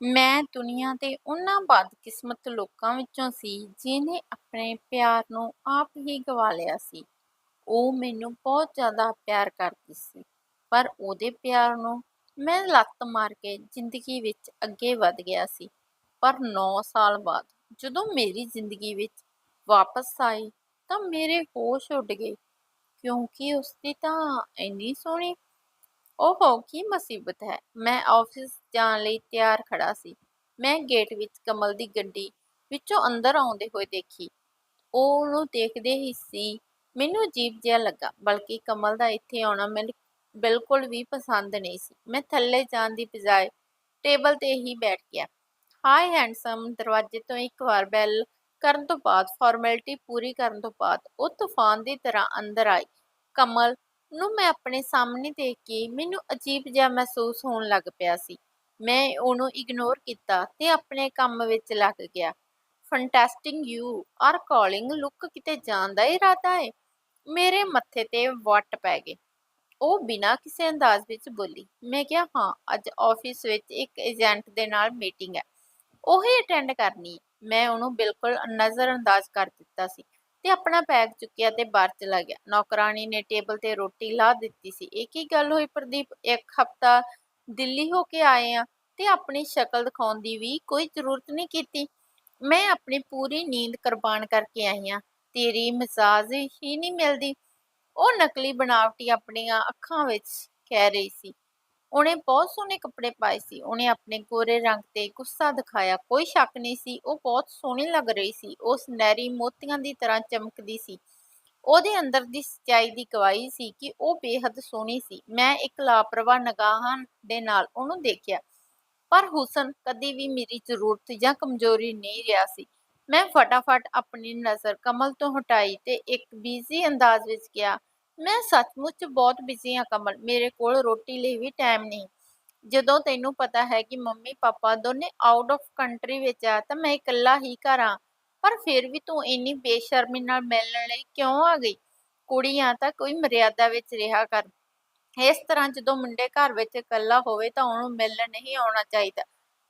ਮੈਂ ਦੁਨੀਆ ਦੇ ਉਹਨਾਂ ਬਦਕਿਸਮਤ ਲੋਕਾਂ ਵਿੱਚੋਂ ਸੀ ਜਿਨ੍ਹਾਂ ਆਪਣੇ ਪਿਆਰ ਨੂੰ ਆਪ ਹੀ ਗਵਾ ਲਿਆ ਸੀ। ਉਹ ਮੈਨੂੰ ਬਹੁਤ ਜ਼ਿਆਦਾ ਪਿਆਰ ਕਰਦੀ ਸੀ, ਪਰ ਉਹਦੇ ਪਿਆਰ ਨੂੰ ਮੈਂ ਲੱਤ ਮਾਰ ਕੇ ਜ਼ਿੰਦਗੀ ਵਿੱਚ ਅੱਗੇ ਵਧ ਗਿਆ ਸੀ। ਪਰ 9 ਸਾਲ ਬਾਅਦ ਜਦੋਂ ਮੇਰੀ ਜ਼ਿੰਦਗੀ ਵਿੱਚ ਵਾਪਸ ਆਈ ਤਾਂ ਮੇਰੇ ਹੋਸ਼ ਉੱਡ ਗਏ, ਕਿਉਂਕਿ ਉਸਦੀ ਤਾਂ ਇੰਨੀ ਸੋਹਣੀ ਓਹੋ, ਕੀ ਮੁਸੀਬਤ ਹੈ? ਮੈਂ ਆਫਿਸ ਜਾਣ ਲਈ ਤਿਆਰ ਖੜਾ ਸੀ। ਮੈਂ ਗੇਟ ਵਿੱਚ ਕਮਲ ਦੀ ਗੱਡੀ ਵਿੱਚੋਂ ਅੰਦਰ ਆਉਂਦੇ ਹੋਏ ਦੇਖੀ। ਉਹ ਉਹਨੂੰ ਦੇਖਦੇ ਹੀ ਸੀ। ਮੈਨੂੰ ਅਜੀਬ ਜਿਹਾ ਲੱਗਾ, ਬਲਕਿ ਕਮਲ ਦਾ ਇੱਥੇ ਆਉਣਾ ਮੈਨੂੰ ਬਿਲਕੁਲ ਵੀ ਪਸੰਦ ਨਹੀਂ ਸੀ। ਮੈਂ ਥੱਲੇ ਜਾਣ ਦੀ ਬਜਾਏ ਟੇਬਲ ਤੇ ਹੀ ਬੈਠ ਗਿਆ। ਹਾਈ ਹੈਂਡਸਮ ਦਰਵਾਜ਼ੇ ਤੋਂ ਇੱਕ ਵਾਰ ਬੈਲ ਕਰਨ ਤੋਂ ਬਾਅਦ, ਫਾਰਮੈਲਿਟੀ ਪੂਰੀ ਕਰਨ ਤੋਂ ਬਾਅਦ, ਉਹ ਤੂਫਾਨ ਦੀ ਤਰ੍ਹਾਂ ਅੰਦਰ ਆਈ। ਕਮਲ ਨੂੰ ਮੈਂ ਆਪਣੇ ਸਾਹਮਣੇ ਦੇਖ ਕੇ ਮੈਨੂੰ ਅਜੀਬ ਜਿਹਾ ਮਹਿਸੂਸ ਹੋਣ ਲੱਗ ਪਿਆ ਸੀ। ਮੈਂ ਉਹਨੂੰ ਇਗਨੋਰ ਕੀਤਾ ਤੇ ਆਪਣੇ ਕੰਮ ਵਿੱਚ ਲੱਗ ਗਿਆ। Fantastic you are calling look ਕਿਤੇ ਜਾਣ ਦਾ ਇਰਾਦਾ ਹੈ ਮੇਰੇ ਮੱਥੇ ਤੇ ਵੱਟ ਪੈ ਗਏ। ਉਹ ਬਿਨਾਂ ਕਿਸੇ ਅੰਦਾਜ਼ ਵਿੱਚ ਬੋਲੀ, ਮੈਂ ਕਿਹਾ, ਹਾਂ, ਅੱਜ ਆਫਿਸ ਵਿੱਚ ਇੱਕ ਏਜੰਟ ਦੇ ਨਾਲ ਮੀਟਿੰਗ ਹੈ। ਉਹੀ ਅਟੈਂਡ ਕਰਨੀ ਮੈਂ ਉਹਨੂੰ ਬਿਲਕੁਲ ਨਜ਼ਰ ਅੰਦਾਜ਼ ਕਰ ਦਿੱਤਾ ਸੀ। ਤੇ ਆਪਣਾ ਬੈਗ ਚੁੱਕਿਆ ਤੇ ਬਾਹਰ ਚਲਾ ਗਿਆ। ਨੌਕਰਾਨੀ ਨੇ ਟੇਬਲ ਤੇ ਰੋਟੀ ਲਾ ਦਿੱਤੀ ਸੀ। ਇਹ ਕੀ ਗੱਲ ਹੋਈ ਪ੍ਰਦੀਪ? ਇੱਕ ਹਫਤਾ ਦਿੱਲੀ ਹੋ ਕੇ ਆਏ ਆ ਤੇ ਆਪਣੀ ਸ਼ਕਲ ਦਿਖਾਉਣ ਦੀ ਵੀ ਕੋਈ ਜ਼ਰੂਰਤ ਨਹੀਂ ਕੀਤੀ। ਮੈਂ ਆਪਣੀ ਪੂਰੀ ਨੀਂਦ ਕੁਰਬਾਨ ਕਰਕੇ ਆਈ ਆ। ਤੇਰੀ ਮਸਾਜ ਹੀ ਨਹੀਂ ਮਿਲਦੀ। ਉਹ ਨਕਲੀ ਬਣਾਵਟੀ ਆਪਣੀਆਂ ਅੱਖਾਂ ਵਿੱਚ ਕਹਿ ਰਹੀ ਸੀ। ਉਹਨੇ ਬਹੁਤ ਸੋਹਣੇ ਕੱਪੜੇ ਪਾਏ ਸੀ, ਉਹਨੇ ਆਪਣੇ ਗੋਰੇ ਰੰਗ ਤੇ ਗੁੱਸਾ ਦਿਖਾਇਆ, ਕੋਈ ਸ਼ੱਕ ਨਹੀਂ ਸੀ, ਉਹ ਬਹੁਤ ਸੋਹਣੀ ਲੱਗ ਰਹੀ ਸੀ ਉਹ ਸੁਨਹਿਰੀ ਮੋਤੀਆਂ ਦੀ ਤਰ੍ਹਾਂ ਚਮਕਦੀ ਸੀ। ਉਹਦੇ ਅੰਦਰ ਦੀ ਸੱਚਾਈ ਦੀ ਗਵਾਹੀ ਸੀ ਕਿ ਉਹ ਬੇਹੱਦ ਸੋਹਣੀ ਸੀ, ਮੈਂ ਇੱਕ ਲਾਪਰਵਾਹ ਨਿਗਾਹਾਂ ਦੇ ਨਾਲ ਉਹਨੂੰ ਦੇਖਿਆ, ਪਰ ਹੁਸਨ ਕਦੀ ਵੀ ਮੇਰੀ ਜ਼ਰੂਰਤ ਜਾਂ ਕਮਜ਼ੋਰੀ ਨਹੀਂ ਰਿਹਾ ਸੀ। ਮੈਂ ਫਟਾਫਟ ਆਪਣੀ ਨਜ਼ਰ ਕਮਲ ਤੋਂ ਹਟਾਈ ਤੇ ਇੱਕ ਬੀਜੀ ਅੰਦਾਜ਼ ਵਿੱਚ ਕਿਹਾ ਮੈਂ ਸੱਚਮੁੱਚ ਬਹੁਤ ਬਿਜ਼ੀ ਹਾਂ ਕਮਲ, ਮੇਰੇ ਕੋਲ ਰੋਟੀ ਲਈ ਵੀ ਟਾਈਮ ਨਹੀਂ। ਜਦੋਂ ਤੈਨੂੰ ਪਤਾ ਹੈ ਕਿ ਮੰਮੀ ਪਾਪਾ ਦੋਨੇ ਆਊਟ ਆਫ ਕੰਟਰੀ ਵਿੱਚ ਆ, ਤਾਂ ਮੈਂ ਇਕੱਲਾ ਹੀ ਘਰ ਆ ਪਰ ਫਿਰ ਵੀ ਤੂੰ ਇੰਨੀ ਬੇਸ਼ਰਮੀ ਨਾਲ ਮਿਲਣ ਲਈ ਕਿਉਂ ਆ ਗਈ? ਕੁੜੀਆਂ ਤਾਂ ਕੋਈ ਮਰਿਆਦਾ ਵਿੱਚ ਰਿਹਾ ਕਰ। ਇਸ ਤਰ੍ਹਾਂ ਜਦੋਂ ਮੁੰਡੇ ਘਰ ਵਿੱਚ ਇਕੱਲਾ ਹੋਵੇ ਤਾਂ ਉਹਨੂੰ ਮਿਲਣ ਨਹੀਂ ਆਉਣਾ ਚਾਹੀਦਾ।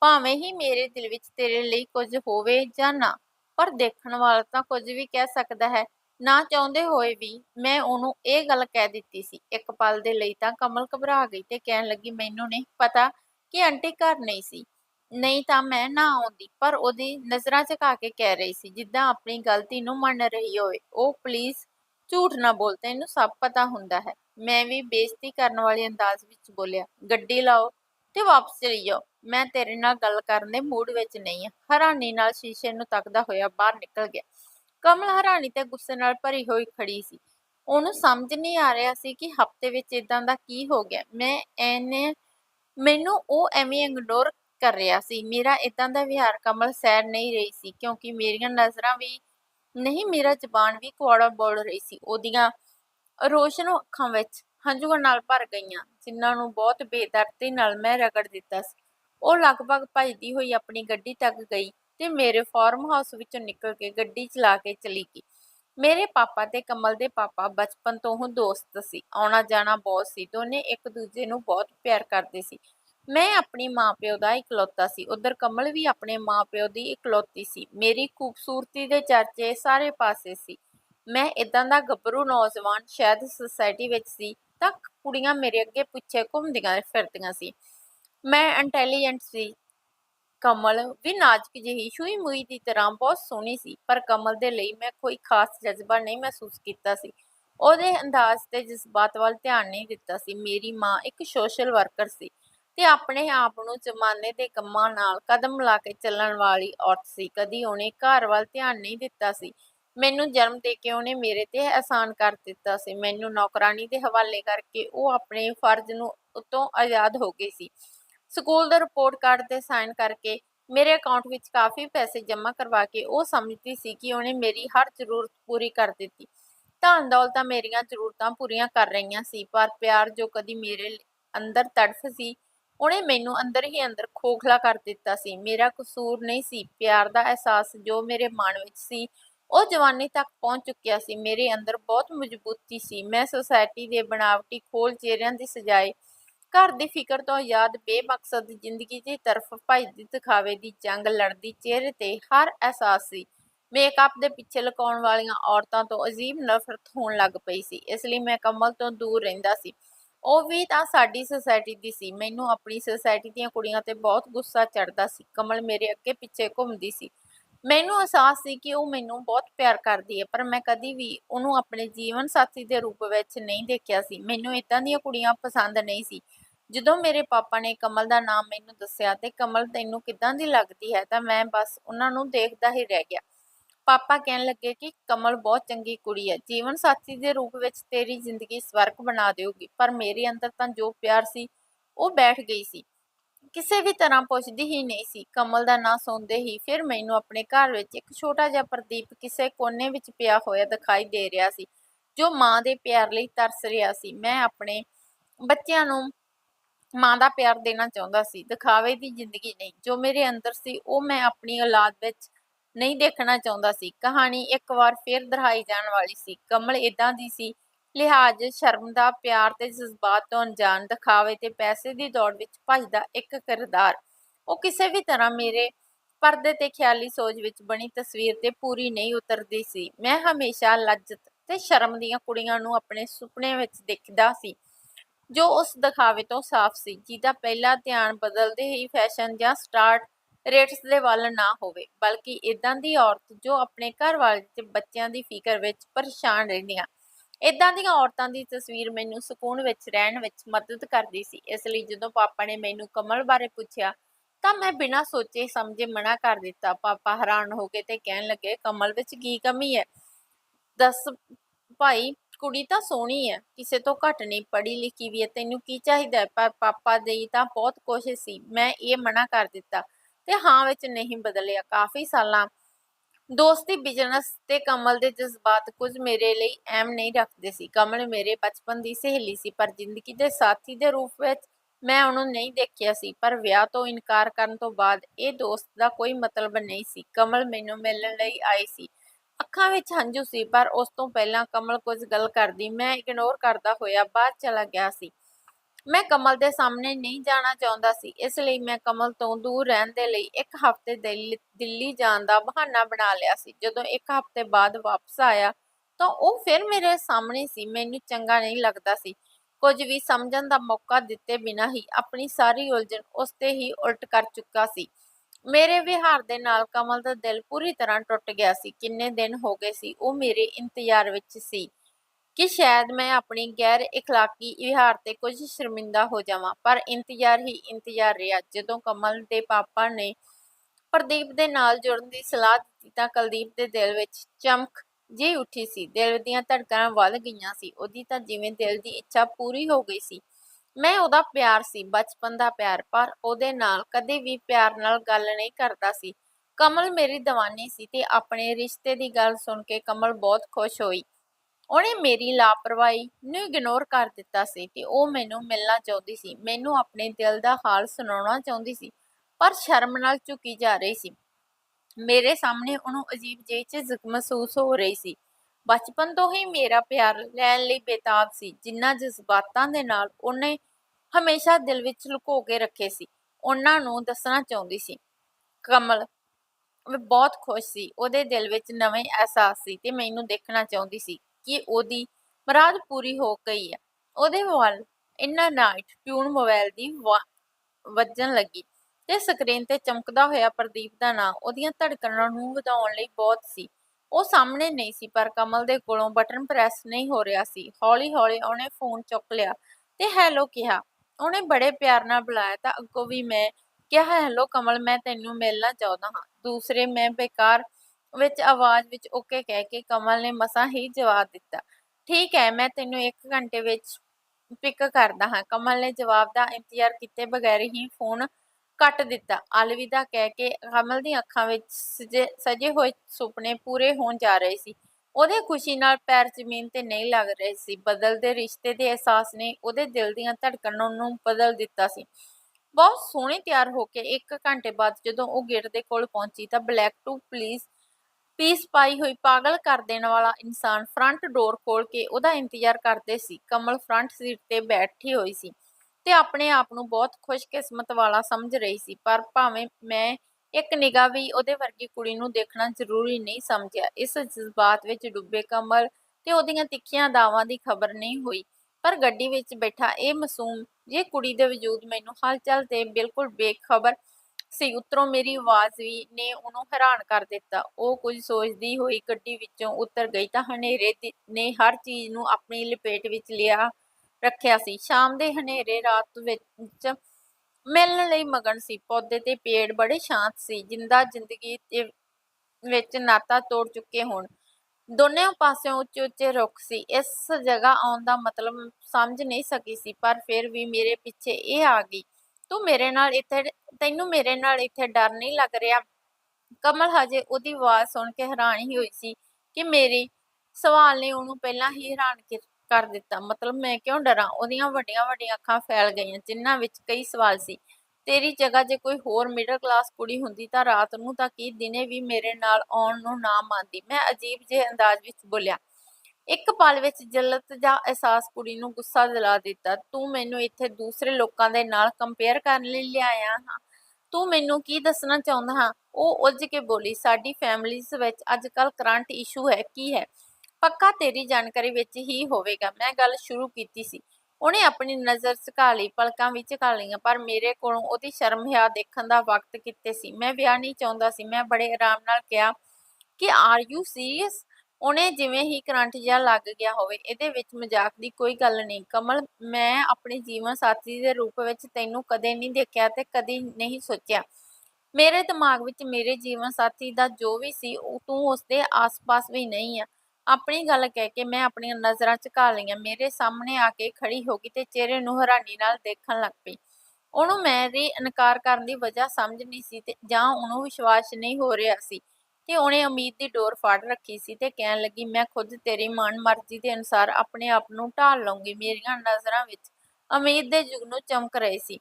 ਭਾਵੇਂ ਹੀ ਮੇਰੇ ਦਿਲ ਵਿੱਚ ਤੇਰੇ ਲਈ ਕੁਝ ਹੋਵੇ ਜਾਂ ਨਾ, ਪਰ ਦੇਖਣ ਵਾਲਾ ਤਾਂ ਕੁਝ ਵੀ ਕਹਿ ਸਕਦਾ ਹੈ। ਨਾ ਚਾਹੁੰਦੇ ਹੋਏ ਵੀ ਮੈਂ ਉਹਨੂੰ ਇਹ ਗੱਲ ਕਹਿ ਦਿੱਤੀ ਸੀ। ਇੱਕ ਪਲ ਦੇ ਲਈ ਤਾਂ ਕਮਲ ਘਬਰਾ ਗਈ ਤੇ ਕਹਿਣ ਲੱਗੀ, ਮੈਨੂੰ ਨਹੀਂ ਪਤਾ ਕਿ ਆਂਟੀ ਘਰ ਨਹੀਂ ਸੀ। ਨਹੀਂ ਤਾਂ ਮੈਂ ਨਾ ਆਉਂਦੀ, ਪਰ ਉਹਦੀ ਨਜ਼ਰਾਂ ਝਕਾ ਕੇ ਕਹਿ ਰਹੀ ਸੀ, ਜਿੱਦਾਂ ਆਪਣੀ ਗਲਤੀ ਨੂੰ ਮੰਨ ਰਹੀ ਹੋਵੇ। ਉਹ ਪਲੀਜ਼ ਝੂਠ ਨਾ ਬੋਲ, ਤੈਨੂੰ ਸਭ ਪਤਾ ਹੁੰਦਾ ਹੈ। ਮੈਂ ਵੀ ਬੇਇੱਜ਼ਤੀ ਕਰਨ ਵਾਲੇ ਅੰਦਾਜ਼ ਵਿੱਚ ਬੋਲਿਆ, ਗੱਡੀ ਲਾਓ ਤੇ ਵਾਪਸ ਚਲੀ ਜਾਓ। ਮੈਂ ਤੇਰੇ ਨਾਲ ਗੱਲ ਕਰਨ ਦੇ ਮੂਡ ਵਿੱਚ ਨਹੀਂ ਹਾਂ। ਹੈਰਾਨੀ ਨਾਲ ਸ਼ੀਸ਼ੇ ਨੂੰ ਤੱਕਦਾ ਹੋਇਆ ਬਾਹਰ ਨਿਕਲ ਗਿਆ। ਕਮਲ ਹਰਾਣੀ ਤੇ ਗੁੱਸੇ ਨਾਲ ਭਰੀ ਹੋਈ ਖੜੀ ਸੀ। ਉਹਨੂੰ ਸਮਝ ਨਹੀਂ ਆ ਰਿਹਾ ਸੀ ਕਿ ਹਫ਼ਤੇ ਵਿੱਚ ਇਦਾਂ ਦਾ ਕੀ ਹੋ ਗਿਆ। ਮੈਂ ਐਨੇ, ਮੈਨੂੰ ਉਹ ਐਵੇਂ ਇਗਨੋਰ ਕਰ ਰਿਹਾ ਸੀ। ਮੇਰਾ ਇਦਾਂ ਦਾ ਵਿਹਾਰ ਕਮਲ ਸਹਿ ਨਹੀਂ ਰਹੀ ਸੀ, ਕਿਉਂਕਿ ਮੇਰੀਆਂ ਨਜ਼ਰਾਂ ਵੀ ਨਹੀਂ, ਮੇਰਾ ਜ਼ਬਾਨ ਵੀ ਕੁਆੜਾ ਬੋਲ ਰਹੀ ਸੀ। ਉਹਦੀਆਂ ਰੋਸ਼ਨ ਅੱਖਾਂ ਵਿੱਚ ਹੰਝੂਆਂ ਨਾਲ ਭਰ ਗਈਆਂ, ਜਿਨ੍ਹਾਂ ਨੂੰ ਬਹੁਤ ਬੇਦਰਦੀ ਨਾਲ ਮੈਂ ਰਗੜ ਦਿੱਤਾ ਸੀ। ਉਹ ਲਗਭਗ ਭੱਜਦੀ ਹੋਈ ਆਪਣੀ ਗੱਡੀ ਤੱਕ ਗਈ। ਤੇ ਮੇਰੇ ਫਾਰਮ ਹਾਊਸ ਵਿੱਚੋਂ ਨਿਕਲ ਕੇ ਗੱਡੀ ਚਲਾ ਕੇ ਚਲੀ ਗਈ। ਮੇਰੇ ਪਾਪਾ ਤੇ ਕਮਲ ਦੇ ਪਾਪਾ ਬਚਪਨ ਤੋਂ ਹੀ ਦੋਸਤ ਸੀ, ਆਉਣਾ ਜਾਣਾ ਬਹੁਤ ਸੀ, ਦੋਨੇ ਇੱਕ ਦੂਜੇ ਨੂੰ ਬਹੁਤ ਪਿਆਰ ਕਰਦੇ ਸੀ। ਮੈਂ ਆਪਣੀ ਮਾਂ ਪਿਓ ਦਾ ਇਕਲੌਤਾ ਸੀ, ਉਧਰ ਕਮਲ ਵੀ ਆਪਣੇ ਮਾਂ ਪਿਓ ਦੀ ਇਕਲੌਤੀ ਸੀ। ਮੇਰੀ ਖੂਬਸੂਰਤੀ ਦੇ ਚਰਚੇ ਸਾਰੇ ਪਾਸੇ ਸੀ। ਮੈਂ ਇਦਾਂ ਦਾ ਗੱਭਰੂ ਨੌਜਵਾਨ ਸ਼ਾਇਦ ਸੁਸਾਇਟੀ ਵਿੱਚ ਸੀ ਤਾਂ ਕੁੜੀਆਂ ਮੇਰੇ ਅੱਗੇ ਪਿੱਛੇ ਘੁੰਮਦੀਆਂ ਫਿਰਦੀਆਂ ਸੀ। ਮੈਂ ਇੰਟੈਲੀਜੈਂਟ ਸੀ ਕਮਲ ਵੀ ਨਾਜ਼ੁਕ ਜਿਹੀ ਛੂਈ ਮੁਈ ਦੀ ਤਰ੍ਹਾਂ ਬਹੁਤ ਸੋਹਣੀ ਸੀ, ਪਰ ਕਮਲ ਦੇ ਲਈ ਮੈਂ ਕੋਈ ਖਾਸ ਜਜ਼ਬਾ ਨਹੀਂ ਮਹਿਸੂਸ ਕੀਤਾ ਸੀ। ਉਹਦੇ ਅੰਦਾਜ਼ ਤੇ ਜਜ਼ਬਾਤ ਵੱਲ ਧਿਆਨ ਨਹੀਂ ਦਿੱਤਾ ਸੀ। ਮੇਰੀ ਮਾਂ ਇੱਕ ਸੋਸ਼ਲ ਵਰਕਰ ਸੀ ਤੇ ਆਪਣੇ ਆਪ ਨੂੰ ਜ਼ਮਾਨੇ ਦੇ ਕੰਮਾਂ ਨਾਲ ਕਦਮ ਲਾ ਕੇ ਚੱਲਣ ਵਾਲੀ ਔਰਤ ਸੀ। ਕਦੀ ਉਹਨੇ ਘਰ ਵੱਲ ਧਿਆਨ ਨਹੀਂ ਦਿੱਤਾ ਸੀ। ਮੈਨੂੰ ਜਨਮ ਦੇ ਕੇ ਉਹਨੇ ਮੇਰੇ ਤੇ ਆਸਾਨ ਕਰ ਦਿੱਤਾ ਸੀ। ਮੈਨੂੰ ਨੌਕਰਾਨੀ ਦੇ ਹਵਾਲੇ ਕਰਕੇ ਉਹ ਆਪਣੇ ਫਰਜ਼ ਨੂੰ ਉਤੋਂ ਆਜ਼ਾਦ ਹੋ ਗਈ ਸੀ। ਸਕੂਲ ਦਾ ਰਿਪੋਰਟ ਕਾਰਡ ਤੇ ਸਾਈਨ ਕਰਕੇ ਮੇਰੇ ਅਕਾਊਂਟ ਵਿੱਚ ਕਾਫੀ ਪੈਸੇ ਜਮ੍ਹਾਂ ਕਰਵਾ ਕੇ ਉਹ ਸਮਝਦੀ ਸੀ ਕਿ ਉਹਨੇ ਮੇਰੀ ਹਰ ਜ਼ਰੂਰਤ ਪੂਰੀ ਕਰ ਦਿੱਤੀ। ਧਨ ਦੌਲਤਾਂ ਮੇਰੀਆਂ ਜ਼ਰੂਰਤਾਂ ਪੂਰੀਆਂ ਕਰ ਰਹੀਆਂ ਸੀ, ਪਰ ਪਿਆਰ ਜੋ ਕਦੀ ਮੇਰੇ ਅੰਦਰ ਤੜਫ ਸੀ, ਉਹਨੇ ਮੈਨੂੰ ਅੰਦਰ ਹੀ ਅੰਦਰ ਖੋਖਲਾ ਕਰ ਦਿੱਤਾ ਸੀ। ਮੇਰਾ ਕਸੂਰ ਨਹੀਂ ਸੀ, ਪਿਆਰ ਦਾ ਅਹਿਸਾਸ ਜੋ ਮੇਰੇ ਮਨ ਵਿੱਚ ਸੀ, ਉਹ ਜਵਾਨੀ ਤੱਕ ਪਹੁੰਚ ਚੁੱਕਿਆ ਸੀ। ਮੇਰੇ ਅੰਦਰ ਬਹੁਤ ਮਜ਼ਬੂਤੀ ਸੀ। ਮੈਂ ਸੁਸਾਇਟੀ ਦੇ ਬਣਾਵਟੀ ਖੋਲ ਚਿਹਰਿਆਂ ਦੀ ਸਜਾਏ ਘਰ ਦੀ ਫਿਕਰ ਤੋਂ ਯਾਦ ਬੇਮਕਸਦ ਜ਼ਿੰਦਗੀ ਦੀ ਤਰਫ ਭੱਜਦੀ ਦਿਖਾਵੇ ਦੀ ਜੰਗ, ਲੜਦੀ, ਚਿਹਰੇ ਤੇ ਹਰ ਅਹਿਸਾਸ ਸੀ। ਮੇਕਅਪ ਦੇ ਪਿੱਛੇ ਲੁਕਾਉਣ ਵਾਲੀਆਂ ਔਰਤਾਂ ਤੋਂ ਅਜੀਬ ਨਫ਼ਰਤ ਹੋਣ ਲੱਗ ਪਈ ਸੀ। ਇਸ ਲਈ ਮੈਂ ਕਮਲ ਤੋਂ ਦੂਰ ਰਹਿੰਦਾ ਸੀ। ਉਹ ਵੀ ਤਾਂ ਸਾਡੀ ਸੁਸਾਇਟੀ ਦੀ ਸੀ। ਮੈਨੂੰ ਆਪਣੀ ਸੁਸਾਇਟੀ ਦੀਆਂ ਕੁੜੀਆਂ ਤੇ ਬਹੁਤ ਗੁੱਸਾ ਚੜਦਾ ਸੀ। ਕਮਲ ਮੇਰੇ ਅੱਗੇ ਪਿੱਛੇ ਘੁੰਮਦੀ ਸੀ। ਮੈਨੂੰ ਅਹਿਸਾਸ ਸੀ ਕਿ ਉਹ ਮੈਨੂੰ ਬਹੁਤ ਪਿਆਰ ਕਰਦੀ ਹੈ, ਪਰ ਮੈਂ ਕਦੀ ਵੀ ਉਹਨੂੰ ਆਪਣੇ ਜੀਵਨ ਸਾਥੀ ਦੇ ਰੂਪ ਵਿੱਚ ਨਹੀਂ ਦੇਖਿਆ ਸੀ। ਮੈਨੂੰ ਇਦਾਂ ਦੀਆਂ ਕੁੜੀਆਂ ਪਸੰਦ ਨਹੀਂ ਸੀ। ਜਦੋਂ ਮੇਰੇ ਪਾਪਾ ਨੇ ਕਮਲ ਦਾ ਨਾਮ ਮੈਨੂੰ ਦੱਸਿਆ ਤੇ ਕਮਲ ਤੈਨੂੰ ਕਿੱਦਾਂ ਦੀ ਲੱਗਦੀ ਹੈ, ਤਾਂ ਮੈਂ ਬਸ ਉਹਨਾਂ ਨੂੰ ਦੇਖਦਾ ਹੀ ਰਹਿ ਗਿਆ। ਪਾਪਾ ਕਹਿਣ ਲੱਗੇ ਕਿ ਕਮਲ ਬਹੁਤ ਚੰਗੀ ਕੁੜੀ ਹੈ, ਜੀਵਨ ਸਾਥੀ ਦੇ ਰੂਪ ਵਿੱਚ ਤੇਰੀ ਜ਼ਿੰਦਗੀ ਸਵਰਗ ਬਣਾ ਦੇਊਗੀ ਪਰ ਮੇਰੇ ਅੰਦਰ ਤਾਂ ਜੋ ਪਿਆਰ ਸੀ, ਉਹ ਬੈਠ ਗਈ ਸੀ। ਕਿਸੇ ਵੀ ਤਰ੍ਹਾਂ ਪੁੱਛਦੀ ਹੀ ਨਹੀਂ ਸੀ। ਕਮਲ ਦਾ ਨਾਂ ਸੁਣਦੇ ਹੀ ਫਿਰ ਮੈਨੂੰ ਆਪਣੇ ਘਰ ਵਿੱਚ ਇੱਕ ਛੋਟਾ ਜਿਹਾ ਪ੍ਰਦੀਪ ਕਿਸੇ ਕੋਨੇ ਵਿੱਚ ਪਿਆ ਹੋਇਆ ਦਿਖਾਈ ਦੇ ਰਿਹਾ ਸੀ, ਜੋ ਮਾਂ ਦੇ ਪਿਆਰ ਲਈ ਤਰਸ ਰਿਹਾ ਸੀ। ਮੈਂ ਆਪਣੇ ਬੱਚਿਆਂ ਨੂੰ ਮਾਂ ਦਾ ਪਿਆਰ ਦੇਣਾ ਚਾਹੁੰਦਾ ਸੀ। ਦਿਖਾਵੇ ਦੀ ਜ਼ਿੰਦਗੀ ਨਹੀਂ, ਜੋ ਮੇਰੇ ਅੰਦਰ ਸੀ, ਉਹ ਮੈਂ ਆਪਣੀ ਔਲਾਦ ਵਿੱਚ ਨਹੀਂ ਦੇਖਣਾ ਚਾਹੁੰਦਾ ਸੀ। ਕਹਾਣੀ ਇੱਕ ਵਾਰ ਫਿਰ ਦੁਹਰਾਈ ਜਾਣ ਵਾਲੀ ਸੀ। ਕਮਲ ਇਦਾਂ ਦੀ ਸੀ ਲਿਹਾਜ਼, ਸ਼ਰਮ ਦਾ ਪਿਆਰ ਤੇ ਜਜ਼ਬਾਤ ਤੋਂ ਅਣਜਾਣ ਦਿਖਾਵੇ ਤੇ ਪੈਸੇ ਦੀ ਦੌੜ ਵਿੱਚ ਭੱਜਦਾ ਇੱਕ ਕਿਰਦਾਰ। ਉਹ ਕਿਸੇ ਵੀ ਤਰ੍ਹਾਂ ਮੇਰੇ ਪਰਦੇ ਤੇ ਖਿਆਲੀ ਸੋਚ ਵਿੱਚ ਬਣੀ ਤਸਵੀਰ ਤੇ ਪੂਰੀ ਨਹੀਂ ਉਤਰਦੀ ਸੀ। ਮੈਂ ਹਮੇਸ਼ਾ ਲੱਜਤ ਤੇ ਸ਼ਰਮ ਦੀਆਂ ਕੁੜੀਆਂ ਨੂੰ ਆਪਣੇ ਸੁਪਨੇ ਵਿੱਚ ਦੇਖਦਾ ਸੀ, ਜੋ ਉਸ ਦਿਖਾਵੇ ਤੋਂ ਸਾਫ਼ ਸੀ, ਜਿਹਦਾ ਪਹਿਲਾ ਧਿਆਨ ਬਦਲਦੇ ਹੀ ਫੈਸ਼ਨ ਜਾਂ ਸਟਾਰਟ ਰੇਟਸ ਦੇ ਵੱਲ ਨਾ ਹੋਵੇ, ਬਲਕਿ ਇਦਾਂ ਦੀ ਔਰਤ ਜੋ ਆਪਣੇ ਘਰ ਵਾਲੇ ਤੇ ਬੱਚਿਆਂ ਦੀ ਫਿਕਰ ਵਿੱਚ ਪਰੇਸ਼ਾਨ ਰਹਿੰਦੀਆਂ। ਇਦਾਂ ਦੀਆਂ ਔਰਤਾਂ ਦੀ ਤਸਵੀਰ ਮੈਨੂੰ ਸਕੂਨ ਵਿੱਚ, ਰਹਿਣ ਵਿੱਚ ਮਦਦ ਕਰਦੀ ਸੀ। ਇਸ ਲਈ ਜਦੋਂ ਪਾਪਾ ਨੇ ਮੈਨੂੰ ਕਮਲ ਬਾਰੇ ਪੁੱਛਿਆ, ਤਾਂ ਮੈਂ ਬਿਨਾਂ ਸੋਚੇ ਸਮਝੇ ਮਨਾ ਕਰ ਦਿੱਤਾ। ਪਾਪਾ ਹੈਰਾਨ ਹੋ ਗਏ ਤੇ ਕਹਿਣ ਲੱਗੇ, ਕਮਲ ਵਿੱਚ ਕੀ ਕਮੀ ਹੈ? ਦੱਸ ਭਾਈ, ਕੁੜੀ ਤਾਂ ਸੋਹਣੀ ਹੈ, ਕਿਸੇ ਤੋਂ ਘੱਟ ਨਹੀਂ, ਪੜ੍ਹੀ ਲਿਖੀ ਵੀ ਹੈ, ਤੈਨੂੰ ਕੀ ਚਾਹੀਦਾ ਪਰ ਪਾਪਾ ਦੇ ਤਾਂ ਬਹੁਤ ਕੋਸ਼ਿਸ਼ ਸੀ। ਮੈਂ ਇਹ ਮਨਾ ਕਰ ਦਿੱਤਾ ਤੇ ਹਾਂ ਵਿੱਚ ਨਹੀਂ ਬਦਲਿਆ। ਕਾਫੀ ਸਾਲਾਂ ਦੋਸਤੀ ਬਿਜ਼ਨਸ ਤੇ ਕਮਲ ਦੇ ਜਜ਼ਬਾਤ ਕੁਝ ਮੇਰੇ ਲਈ ਅਹਿਮ ਨਹੀਂ ਰੱਖਦੇ ਸੀ। ਕਮਲ ਮੇਰੇ ਬਚਪਨ ਦੀ ਸਹੇਲੀ ਸੀ, ਪਰ ਜ਼ਿੰਦਗੀ ਦੇ ਸਾਥੀ ਦੇ ਰੂਪ ਵਿੱਚ ਮੈਂ ਉਹਨੂੰ ਨਹੀਂ ਦੇਖਿਆ ਸੀ। ਪਰ ਵਿਆਹ ਤੋਂ ਇਨਕਾਰ ਕਰਨ ਤੋਂ ਬਾਅਦ ਇਹ ਦੋਸਤ ਦਾ ਕੋਈ ਮਤਲਬ ਨਹੀਂ ਸੀ। ਕਮਲ ਮੈਨੂੰ ਮਿਲਣ ਲਈ ਆਈ ਸੀ। ਅੱਖਾਂ ਵਿੱਚ ਹੰਝੂ ਸੀ, ਪਰ ਉਸ ਤੋਂ ਪਹਿਲਾਂ ਕਮਲ ਕੁਝ ਗੱਲ ਕਰਦੀ, ਮੈਂ ਇਗਨੋਰ ਕਰਦਾ ਹੋਇਆ ਬਾਅਦ ਚਲਾ ਗਿਆ ਸੀ। ਮੈਂ ਕਮਲ ਦੇ ਸਾਹਮਣੇ ਨਹੀਂ ਜਾਣਾ ਚਾਹੁੰਦਾ ਸੀ, ਇਸ ਲਈ ਮੈਂ ਕਮਲ ਤੋਂ ਦੂਰ ਰਹਿਣ ਦੇ ਲਈ ਇੱਕ ਹਫ਼ਤੇ ਦਿੱਲੀ ਜਾਣ ਦਾ ਬਹਾਨਾ ਬਣਾ ਲਿਆ ਸੀ। ਜਦੋਂ ਇੱਕ ਹਫ਼ਤੇ ਬਾਅਦ ਵਾਪਸ ਆਇਆ ਤਾਂ ਉਹ ਫਿਰ ਮੇਰੇ ਸਾਹਮਣੇ ਸੀ, ਮੈਨੂੰ ਚੰਗਾ ਨਹੀਂ ਲੱਗਦਾ ਸੀ। ਕੁਝ ਵੀ ਸਮਝਣ ਦਾ ਮੌਕਾ ਦਿੱਤੇ ਬਿਨਾਂ ਹੀ ਆਪਣੀ ਸਾਰੀ ਉਲਝਣ ਉਸ ਤੇ ਹੀ ਉਲਟ ਕਰ ਚੁੱਕਾ ਸੀ। ਮੇਰੇ ਵਿਹਾਰ ਦੇ ਨਾਲ ਕਮਲ ਦਾ ਦਿਲ ਪੂਰੀ ਤਰ੍ਹਾਂ ਟੁੱਟ ਗਿਆ ਸੀ। ਕਿੰਨੇ ਦਿਨ ਹੋ ਗਏ ਸੀ, ਉਹ ਮੇਰੇ ਇੰਤਜ਼ਾਰ ਵਿੱਚ ਸੀ। ਕਿ ਸ਼ਾਇਦ ਮੈਂ ਆਪਣੀ ਗੈਰ اخلاقی ਵਿਹਾਰ ਤੇ ਕੁਝ ਸ਼ਰਮਿੰਦਾ ਹੋ ਜਾਵਾਂ ਪਰ ਇੰਤਜ਼ਾਰ ਹੀ ਇੰਤਜ਼ਾਰ ਰਿਹਾ ਜਦੋਂ ਕਮਲ ਦੇ ਪਾਪਾ ਨੇ ਪ੍ਰਦੀਪ ਦੇ ਨਾਲ ਜੁੜਨ ਦੀ ਸਲਾਹ ਦਿੱਤੀ ਤਾਂ ਕੁਲਦੀਪ ਦੇ ਦਿਲ ਵਿੱਚ ਚਮਕ ਜੀ ਉੱਠੀ ਸੀ ਦਿਲ ਦੀਆਂ ਧੜਕਣਾਂ ਵੱਧ ਗਈਆਂ ਸੀ ਉਹਦੀ ਤਾਂ ਜਿਵੇਂ ਦਿਲ ਦੀ ਇੱਛਾ ਪੂਰੀ ਹੋ ਗਈ ਸੀ ਮੈਂ ਉਹਦਾ ਪਿਆਰ ਸੀ ਬਚਪਨ ਦਾ ਪਿਆਰ ਪਰ ਉਹਦੇ ਨਾਲ ਕਦੇ ਵੀ ਪਿਆਰ ਨਾਲ ਗੱਲ ਨਹੀਂ ਕਰਦਾ ਸੀ ਕਮਲ ਮੇਰੀ ਦੀਵਾਨੀ ਸੀ ਤੇ ਆਪਣੇ ਰਿਸ਼ਤੇ ਦੀ ਗੱਲ ਸੁਣ ਕੇ ਕਮਲ ਬਹੁਤ ਖੁਸ਼ ਹੋਈ ਉਹਨੇ ਮੇਰੀ ਲਾਪਰਵਾਹੀ ਨੂੰ ਇਗਨੋਰ ਕਰ ਦਿੱਤਾ ਸੀ ਤੇ ਉਹ ਮੈਨੂੰ ਮਿਲਣਾ ਚਾਹੁੰਦੀ ਸੀ, ਮੈਨੂੰ ਆਪਣੇ ਦਿਲ ਦਾ ਹਾਲ ਸੁਣਾਉਣਾ ਚਾਹੁੰਦੀ ਸੀ, ਪਰ ਸ਼ਰਮ ਨਾਲ ਝੁਕੀ ਜਾ ਰਹੀ ਸੀ। ਮੇਰੇ ਸਾਹਮਣੇ ਉਹਨੂੰ ਅਜੀਬ ਜਿਹੀ ਝਿਜਕ ਮਹਿਸੂਸ ਹੋ ਰਹੀ ਸੀ। ਬਚਪਨ ਤੋਂ ਹੀ ਮੇਰਾ ਪਿਆਰ ਲੈਣ ਲਈ ਬੇਤਾਬ ਸੀ, ਜਿੰਨਾ ਜਜ਼ਬਾਤਾਂ ਦੇ ਨਾਲ ਉਹਨੇ ਹਮੇਸ਼ਾ ਦਿਲ ਵਿੱਚ ਲੁਕੋ ਕੇ ਰੱਖੇ ਸੀ, ਉਹਨਾਂ ਨੂੰ ਦੱਸਣਾ ਚਾਹੁੰਦੀ ਸੀ। ਕਮਲ ਬਹੁਤ ਖੁਸ਼ ਸੀ, ਉਹਦੇ ਦਿਲ ਵਿੱਚ ਨਵੇਂ ਅਹਿਸਾਸ ਸੀ ਤੇ ਮੈਨੂੰ ਦੇਖਣਾ ਚਾਹੁੰਦੀ ਸੀ। ਕਿ ਉਹਦੀ ਮਰਾਦ ਪੂਰੀ ਹੋ ਗਈ ਹੈ। ਉਹਦੇ ਵੱਲ ਇੰਨਾ ਨਾਈਟ ਟਿਊਨ ਮੋਬਾਈਲ ਦੀ ਵੱਜਣ ਲੱਗੀ ਤੇ ਸਕਰੀਨ ਤੇ ਚਮਕਦਾ ਹੋਇਆ ਪ੍ਰਦੀਪ ਦਾ ਨਾਮ ਉਹਦੀਆਂ ਧੜਕਣਾਂ ਨੂੰ ਵਧਾਉਣ ਲਈ ਬਹੁਤ ਸੀ। ਉਹ ਸਾਹਮਣੇ ਨਹੀਂ ਸੀ, ਪਰ ਕਮਲ ਦੇ ਕੋਲੋਂ ਬਟਨ ਪ੍ਰੈਸ ਨਹੀਂ ਹੋ ਰਿਹਾ ਸੀ। ਹੌਲੀ-ਹੌਲੀ ਉਹਨੇ ਫੋਨ ਚੁੱਕ ਲਿਆ ਤੇ ਹੈਲੋ ਕਿਹਾ। ਉਹਨੇ ਬੜੇ ਪਿਆਰ ਨਾਲ ਬੁਲਾਇਆ ਤਾਂ ਅੱਗੋਂ ਵੀ ਮੈਂ ਕਿਹਾ, ਹੈਲੋ ਕਮਲ, ਮੈਂ ਤੈਨੂੰ ਮਿਲਣਾ ਚਾਹੁੰਦਾ ਹਾਂ। ਦੂਸਰੇ ਮੈਂ ਬੇਕਾਰ ਵਿੱਚ ਆਵਾਜ਼ ਵਿੱਚ ਓਕੇ ਕਹਿ ਕੇ ਕਮਲ ਨੇ ਮਸਾਂ ਹੀ ਜਵਾਬ ਦਿੱਤਾ। ਠੀਕ ਹੈ, ਮੈਂ ਤੈਨੂੰ 1 ਘੰਟੇ ਵਿੱਚ ਪਿਕ ਕਰਦਾ ਹਾਂ। ਕਮਲ ਨੇ ਜਵਾਬ ਦਾ ਇੰਤਜ਼ਾਰ ਕੀਤੇ ਬਗੈਰ ਹੀ ਫੋਨ ਕੱਟ ਦਿੱਤਾ। ਅਲਵਿਦਾ ਕਹਿ ਕੇ ਕਮਲ ਦੀਆਂ ਅੱਖਾਂ ਵਿੱਚ ਸਜੇ ਹੋਏ ਸੁਪਨੇ ਪੂਰੇ ਹੋਣ ਜਾ ਰਹੇ ਸੀ। ਉਹਦੇ ਖੁਸ਼ੀ ਨਾਲ ਪੈਰ ਜ਼ਮੀਨ ਤੇ ਨਹੀਂ ਲੱਗ ਰਹੇ ਸੀ। ਬਦਲਦੇ ਰਿਸ਼ਤੇ ਦੇ ਅਹਿਸਾਸ ਨੇ ਉਹਦੇ ਦਿਲ ਦੀਆਂ ਧੜਕਣਾਂ ਨੂੰ ਬਦਲ ਦਿੱਤਾ ਸੀ। ਬਹੁਤ ਸੋਹਣੀ ਤਿਆਰ ਹੋ ਕੇ 1 ਘੰਟੇ ਬਾਅਦ ਜਦੋਂ ਉਹ ਗੇਟ ਦੇ ਕੋਲ ਪਹੁੰਚੀ ਤਾਂ ਬਲੈਕ ਟੂ ਪਲੀਜ਼ ਪੀਸ ਪਾਈ ਹੋਈ ਪਾਗਲ ਕਰ ਦੇਣ ਵਾਲਾ ਇਨਸਾਨ ਫਰੰਟ ਡੋਰ ਖੋਲ ਕੇ ਉਹਦਾ ਇੰਤਜ਼ਾਰ ਕਰਦੇ ਸੀ। ਕਮਲ ਫਰੰਟ ਸੀਟ ਤੇ ਬੈਠੀ ਹੋਈ ਸੀ ਤੇ ਆਪਣੇ ਆਪ ਨੂੰ ਬਹੁਤ ਖੁਸ਼ਕਿਸਮਤ ਵਾਲਾ ਸਮਝ ਰਹੀ ਸੀ, ਪਰ ਭਾਵੇਂ ਮੈਂ ਇੱਕ ਨਿਗਾਹ ਵੀ ਉਹਦੇ ਵਰਗੀ ਕੁੜੀ ਨੂੰ ਦੇਖਣਾ ਜ਼ਰੂਰੀ ਨਹੀਂ ਸਮਝਿਆ। ਇਸ ਜਜ਼ਬਾਤ ਵਿੱਚ ਡੁੱਬੇ ਕਮਲ ਤੇ ਉਹਦੀਆਂ ਤਿੱਖੀਆਂ ਦਾਵਾਂ ਦੀ ਖਬਰ ਨਹੀਂ ਹੋਈ, ਪਰ ਗੱਡੀ ਵਿੱਚ ਬੈਠਾ ਇਹ ਮਾਸੂਮ ਜੇ ਕੁੜੀ ਦੇ ਵਜੂਦ ਮੈਨੂੰ ਹਲਚਲ ਤੇ ਬਿਲਕੁਲ ਬੇਖਬਰ ਸੀ, ਉਤਰੋਂ ਮੇਰੀ ਆਵਾਜ਼ ਵੀ ਨੇ ਉਹਨੂੰ ਹੈਰਾਨ ਕਰ ਦਿੱਤਾ। ਉਹ ਕੁਝ ਸੋਚਦੀ ਹੋਈ ਗੱਡੀ ਵਿੱਚੋਂ ਉਤਰ ਗਈ ਤਾਂ ਹਨੇਰੇ ਨੇ ਹਰ ਚੀਜ਼ ਨੂੰ ਆਪਣੀ ਲਪੇਟ ਵਿੱਚ ਲਿਆ ਰੱਖਿਆ ਸੀ। ਸ਼ਾਮ ਦੇ ਹਨੇਰੇ, ਰਾਤ ਵਿੱਚ ਮਿਲਣ ਲਈ ਮਗਨ ਸੀ। ਪੌਦੇ ਤੇ ਪੇੜ ਬੜੇ ਸ਼ਾਂਤ ਸੀ। ਜਿੰਦਾ ਜ਼ਿੰਦਗੀ ਵਿੱਚ ਨਾਤਾ ਤੋੜ ਚੁੱਕੇ ਹੋਣ। ਦੋਨੋਂ ਪਾਸਿਓਂ ਉੱਚੇ ਉੱਚੇ ਰੁੱਖ ਸੀ। ਇਸ ਜਗ੍ਹਾ ਆਉਣ ਦਾ ਮਤਲਬ ਸਮਝ ਨਹੀਂ ਸਕੀ ਸੀ, ਪਰ ਫਿਰ ਵੀ ਮੇਰੇ ਪਿੱਛੇ ਇਹ ਆ ਗਈ। ਤੂੰ ਮੇਰੇ ਨਾਲ ਇੱਥੇ, ਤੈਨੂੰ ਮੇਰੇ ਨਾਲ ਇੱਥੇ ਡਰ ਨਹੀਂ ਲੱਗ ਰਿਹਾ? ਕਮਲ ਹਜੇ ਉਹਦੀ ਆਵਾਜ਼ ਸੁਣ ਕੇ ਹੈਰਾਨ ਹੀ ਹੋਈ ਸੀ ਕਿ ਮੇਰੀ ਸਵਾਲ ਨੇ ਉਹਨੂੰ ਪਹਿਲਾਂ ਹੀ ਹੈਰਾਨ ਕਰ ਦਿੱਤਾ। ਮਤਲਬ ਮੈਂ ਕਿਉਂ ਡਰਾਂ? ਉਹਦੀਆਂ ਵੱਡੀਆਂ ਵੱਡੀਆਂ ਅੱਖਾਂ ਫੈਲ ਗਈਆਂ, ਜਿਨ੍ਹਾਂ ਵਿੱਚ ਕਈ ਸਵਾਲ ਸੀ। ਤੇਰੀ ਜਗ੍ਹਾ ਜੇ ਕੋਈ ਹੋਰ ਮਿਡਲ ਕਲਾਸ ਕੁੜੀ ਹੁੰਦੀ ਤਾਂ ਰਾਤ ਨੂੰ ਤਾਂ ਕੀ ਦਿਨੇ ਵੀ ਮੇਰੇ ਨਾਲ ਆਉਣ ਨੂੰ ਨਾ ਮੰਨਦੀ? ਮੈਂ ਅਜੀਬ ਜਿਹੇ ਅੰਦਾਜ਼ ਵਿੱਚ ਬੋਲਿਆ ਇੱਕ ਪਲ ਵਿੱਚ ਜਲਤ ਜਾਂ ਅਹਿਸਾਸ ਕੁੜੀ ਨੂੰ ਗੁੱਸਾ ਦਿਲਾ ਦਿੱਤਾ, ਤੂੰ ਮੈਨੂੰ ਇੱਥੇ ਦੂਸਰੇ ਲੋਕਾਂ ਦੇ ਨਾਲ ਕੰਪੇਅਰ ਕਰਨ ਲਈ ਲਿਆਇਆ ਹਾਂ। ਤੂੰ ਮੈਨੂੰ ਕੀ ਦੱਸਣਾ ਚਾਹੁੰਦਾ ਹਾਂ? ਉਹ ਉਲਝ ਕੇ ਬੋਲੀ, ਸਾਡੀ ਫੈਮਿਲੀਜ਼ ਵਿੱਚ ਅੱਜ ਕੱਲ ਕਰੰਟ ਇਸ਼ੂ ਹੈ, ਕੀ ਹੈ? ਪੱਕਾ ਤੇਰੀ ਜਾਣਕਾਰੀ ਵਿੱਚ ਹੀ ਹੋਵੇਗਾ। ਮੈਂ ਗੱਲ ਸ਼ੁਰੂ ਕੀਤੀ ਸੀ। ਉਹਨੇ ਆਪਣੀ ਨਜ਼ਰ ਝੁਕਾ ਲਈ, ਪਲਕਾਂ ਵਿੱਚ ਝੁਕਾ ਲਈਆਂ, ਪਰ ਮੇਰੇ ਕੋਲੋਂ ਉਹਦੀ ਸ਼ਰਮ ਹਿਆ ਦੇਖਣ ਦਾ ਵਕਤ ਕਿੱਥੇ ਸੀ। ਮੈਂ ਵਿਆਹ ਨਹੀਂ ਚਾਹੁੰਦਾ ਸੀ। ਮੈਂ ਬੜੇ ਆਰਾਮ ਨਾਲ ਕਿਹਾ, ਕਿ ਆਰ ਯੂ ਸੀਰੀਅਸ ਉਹਨੇ ਜਿਵੇਂ ਹੀ ਕਰੰਟ ਜਿਹਾ ਲੱਗ ਗਿਆ ਹੋਵੇ, ਇਹਦੇ ਵਿੱਚ ਮਜ਼ਾਕ ਦੀ ਕੋਈ ਗੱਲ ਨਹੀਂ। ਕਮਲ, ਮੈਂ ਆਪਣੇ ਜੀਵਨ ਸਾਥੀ ਦੇ ਰੂਪ ਵਿੱਚ ਤੈਨੂੰ ਕਦੇ ਨਹੀਂ ਦੇਖਿਆ ਤੇ ਕਦੀ ਨਹੀਂ ਸੋਚਿਆ। ਮੇਰੇ ਦਿਮਾਗ ਵਿੱਚ ਮੇਰੇ ਜੀਵਨ ਸਾਥੀ ਦਾ ਜੋ ਵੀ ਸੀ, ਉਹ ਤੂੰ ਉਸਦੇ ਆਸ-ਪਾਸ ਵੀ ਨਹੀਂ ਆ। ਆਪਣੀ ਗੱਲ ਕਹਿ ਕੇ ਮੈਂ ਆਪਣੀਆਂ ਨਜ਼ਰਾਂ ਝੁਕਾ ਲਈਆਂ। ਮੇਰੇ ਸਾਹਮਣੇ ਆ ਕੇ ਖੜੀ ਹੋ ਗਈ ਤੇ ਚਿਹਰੇ ਨੂੰ ਹੈਰਾਨੀ ਨਾਲ ਦੇਖਣ ਲੱਗ ਪਈ। ਉਹਨੂੰ ਮੇਰੀ ਇਨਕਾਰ ਕਰਨ ਦੀ ਵਜ੍ਹਾ ਸਮਝ ਨਹੀਂ ਸੀ ਤੇ ਜਾਂ ਉਹਨੂੰ ਵਿਸ਼ਵਾਸ ਨਹੀਂ ਹੋ ਰਿਹਾ ਸੀ। ਤੇ ਉਹਨੇ ਉਮੀਦ ਦੀ ਡੋਰ ਫੜ ਰੱਖੀ ਸੀ ਤੇ ਕਹਿਣ ਲੱਗੀ, ਮੈਂ ਖੁਦ ਤੇਰੀ ਮਨ ਮਰਜ਼ੀ ਦੇ ਅਨੁਸਾਰ ਆਪਣੇ ਆਪ ਨੂੰ ਢਾਲ ਲਵਾਂਗੀ ਮੇਰੀਆਂ ਨਜ਼ਰਾਂ ਵਿੱਚ ਉਮੀਦ ਦੇ ਜੁਗਨੂ ਚਮਕ ਰਹੇ ਸੀ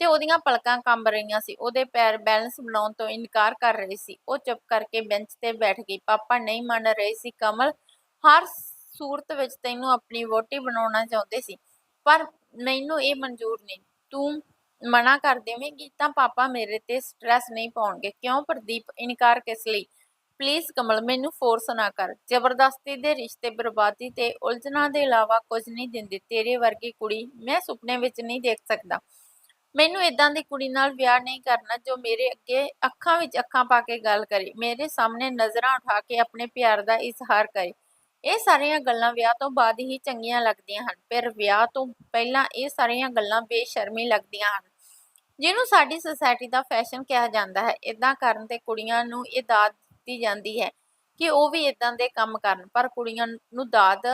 ਤੇ ਉਹਦੀਆਂ ਪਲਕਾਂ ਕੰਬ ਰਹੀਆਂ ਸੀ। ਉਹਦੇ ਪੈਰ ਬੈਲੈਂਸ ਬਣਾਉਣ ਤੋਂ ਇਨਕਾਰ ਕਰ ਰਹੇ ਸੀ। ਉਹ ਚੁੱਪ ਕਰਕੇ ਬੈਂਚ ਤੇ ਬੈਠ ਗਈ। ਪਾਪਾ, ਨਹੀਂ ਮੰਨ ਰਹੇ ਸੀ ਕਮਲ। ਹਰ ਸੂਰਤ ਵਿੱਚ ਤੈਨੂੰ ਆਪਣੀ ਵੋਟੀ ਬਣਾਉਣਾ ਚਾਹੁੰਦੇ ਸੀ, ਪਰ ਮੈਨੂੰ ਇਹ ਮਨਜ਼ੂਰ ਨਹੀਂ। ਤੂੰ ਮਨਾ ਕਰ ਦੇਵੇਂਗੀ ਤਾਂ ਪਾਪਾ ਮੇਰੇ ਤੇ ਸਟ੍ਰੈਸ ਨਹੀਂ ਪਾਉਣਗੇ। ਕਿਉਂ ਪ੍ਰਦੀਪ? ਇਨਕਾਰ ਕਿਸ ਲਈ? ਪਲੀਜ਼ ਕਮਲ, ਮੈਨੂੰ ਫੋਰਸ ਨਾ ਕਰ। ਜ਼ਬਰਦਸਤੀ ਦੇ ਰਿਸ਼ਤੇ ਬਰਬਾਦੀ ਤੇ ਉਲਝਣਾਂ ਦੇ ਇਲਾਵਾ ਕੁਝ ਨਹੀਂ ਦਿੰਦੇ। ਤੇਰੇ ਵਰਗੀ ਕੁੜੀ ਮੈਂ ਸੁਪਨੇ ਵਿੱਚ ਨਹੀਂ ਦੇਖ ਸਕਦਾ। ਮੈਨੂੰ ਇਦਾਂ ਦੀ ਕੁੜੀ ਨਾਲ ਵਿਆਹ ਨਹੀਂ ਕਰਨਾ ਜੋ ਮੇਰੇ ਅੱਗੇ ਅੱਖਾਂ ਵਿੱਚ ਅੱਖਾਂ ਪਾ ਕੇ ਗੱਲ ਕਰੇ। ਮੇਰੇ ਸਾਹਮਣੇ ਨਜ਼ਰਾਂ ਉਠਾ ਕੇ ਆਪਣੇ ਪਿਆਰ ਦਾ ਇਜ਼ਹਾਰ ਕਰੇ। ਇਹ ਸਾਰੀਆਂ ਗੱਲਾਂ ਵਿਆਹ ਤੋਂ ਬਾਅਦ ਹੀ ਚੰਗੀਆਂ ਲੱਗਦੀਆਂ ਹਨ, ਪਰ ਵਿਆਹ ਤੋਂ ਪਹਿਲਾਂ ਇਹ ਸਾਰੀਆਂ ਗੱਲਾਂ ਬੇਸ਼ਰਮੀ ਲੱਗਦੀਆਂ ਹਨ। ਜਿਹਨੂੰ ਸਾਡੀ ਸੋਸਾਇਟੀ ਦਾ ਫੈਸ਼ਨ ਕਿਹਾ ਜਾਂਦਾ ਹੈ ਇਦਾਂ ਕਰਨ ਤੇ ਕੁੜੀਆਂ ਨੂੰ ਇਹ ਦਾਤ ਦਿੱਤੀ ਜਾਂਦੀ ਹੈ ਕਿ ਉਹ ਵੀ ਇਦਾਂ ਦੇ ਕੰਮ ਕਰਨ, ਪਰ ਕੁੜੀਆਂ ਨੂੰ ਦਾਤ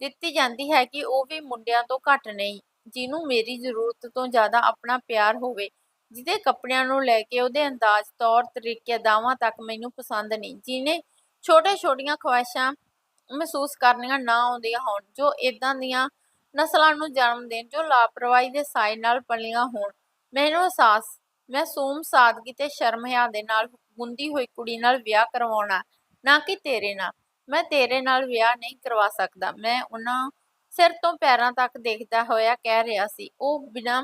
ਦਿੱਤੀ ਜਾਂਦੀ ਹੈ ਕਿ ਉਹ ਵੀ ਮੁੰਡਿਆਂ ਤੋਂ ਘੱਟ ਨਹੀਂ, ਜਿਹਨੂੰ ਮੇਰੀ ਜ਼ਰੂਰਤ ਤੋਂ ਜ਼ਿਆਦਾ ਆਪਣਾ ਪਿਆਰ ਹੋਵੇ, ਜਿਹਦੇ ਕੱਪੜਿਆਂ ਨੂੰ ਲੈ ਕੇ ਉਹਦੇ ਅੰਦਾਜ਼, ਤੌਰ, ਤਰੀਕੇ ਅਦਾਵਾਂ ਤੱਕ ਮੈਨੂੰ ਪਸੰਦ ਨਹੀਂ, ਜਿਹਨੇ ਛੋਟੇ ਛੋਟੀਆਂ ਖੁਆਇਸ਼ਾਂ ਮਹਿਸੂਸ ਕਰਨੀਆਂ ਨਾ ਆਉਂਦੀਆਂ ਹੋਣ, ਜੋ ਇਦਾਂ ਦੀਆਂ ਨਸਲਾਂ ਨੂੰ ਜਨਮ ਦੇਣ, ਜੋ ਲਾਪਰਵਾਹੀ ਦੇ ਸਾਏ ਨਾਲ ਪਲੀਆਂ ਹੋਣ, ਮੈਨੂੰ ਅਹਿਸਾਸ ਮੈਂ ਸੂਮ ਸਾਦਗੀ ਤੇ ਸ਼ਰਮ ਹਿਆ ਦੇ ਨਾਲ ਗੁੰਦੀ ਹੋਈ ਕੁੜੀ ਨਾਲ ਵਿਆਹ ਕਰਵਾਉਣਾ, ਨਾ ਕਿ ਤੇਰੇ ਨਾਲ। ਮੈਂ ਤੇਰੇ ਨਾਲ ਵਿਆਹ ਨਹੀਂ ਕਰਵਾ ਸਕਦਾ। ਮੈਂ ਉਹਨਾਂ ਸਿਰ ਤੋਂ ਪੈਰਾਂ ਤੱਕ ਦੇਖਦਾ ਹੋਇਆ ਕਹਿ ਰਿਹਾ ਸੀ। ਉਹ ਬਿਨਾਂ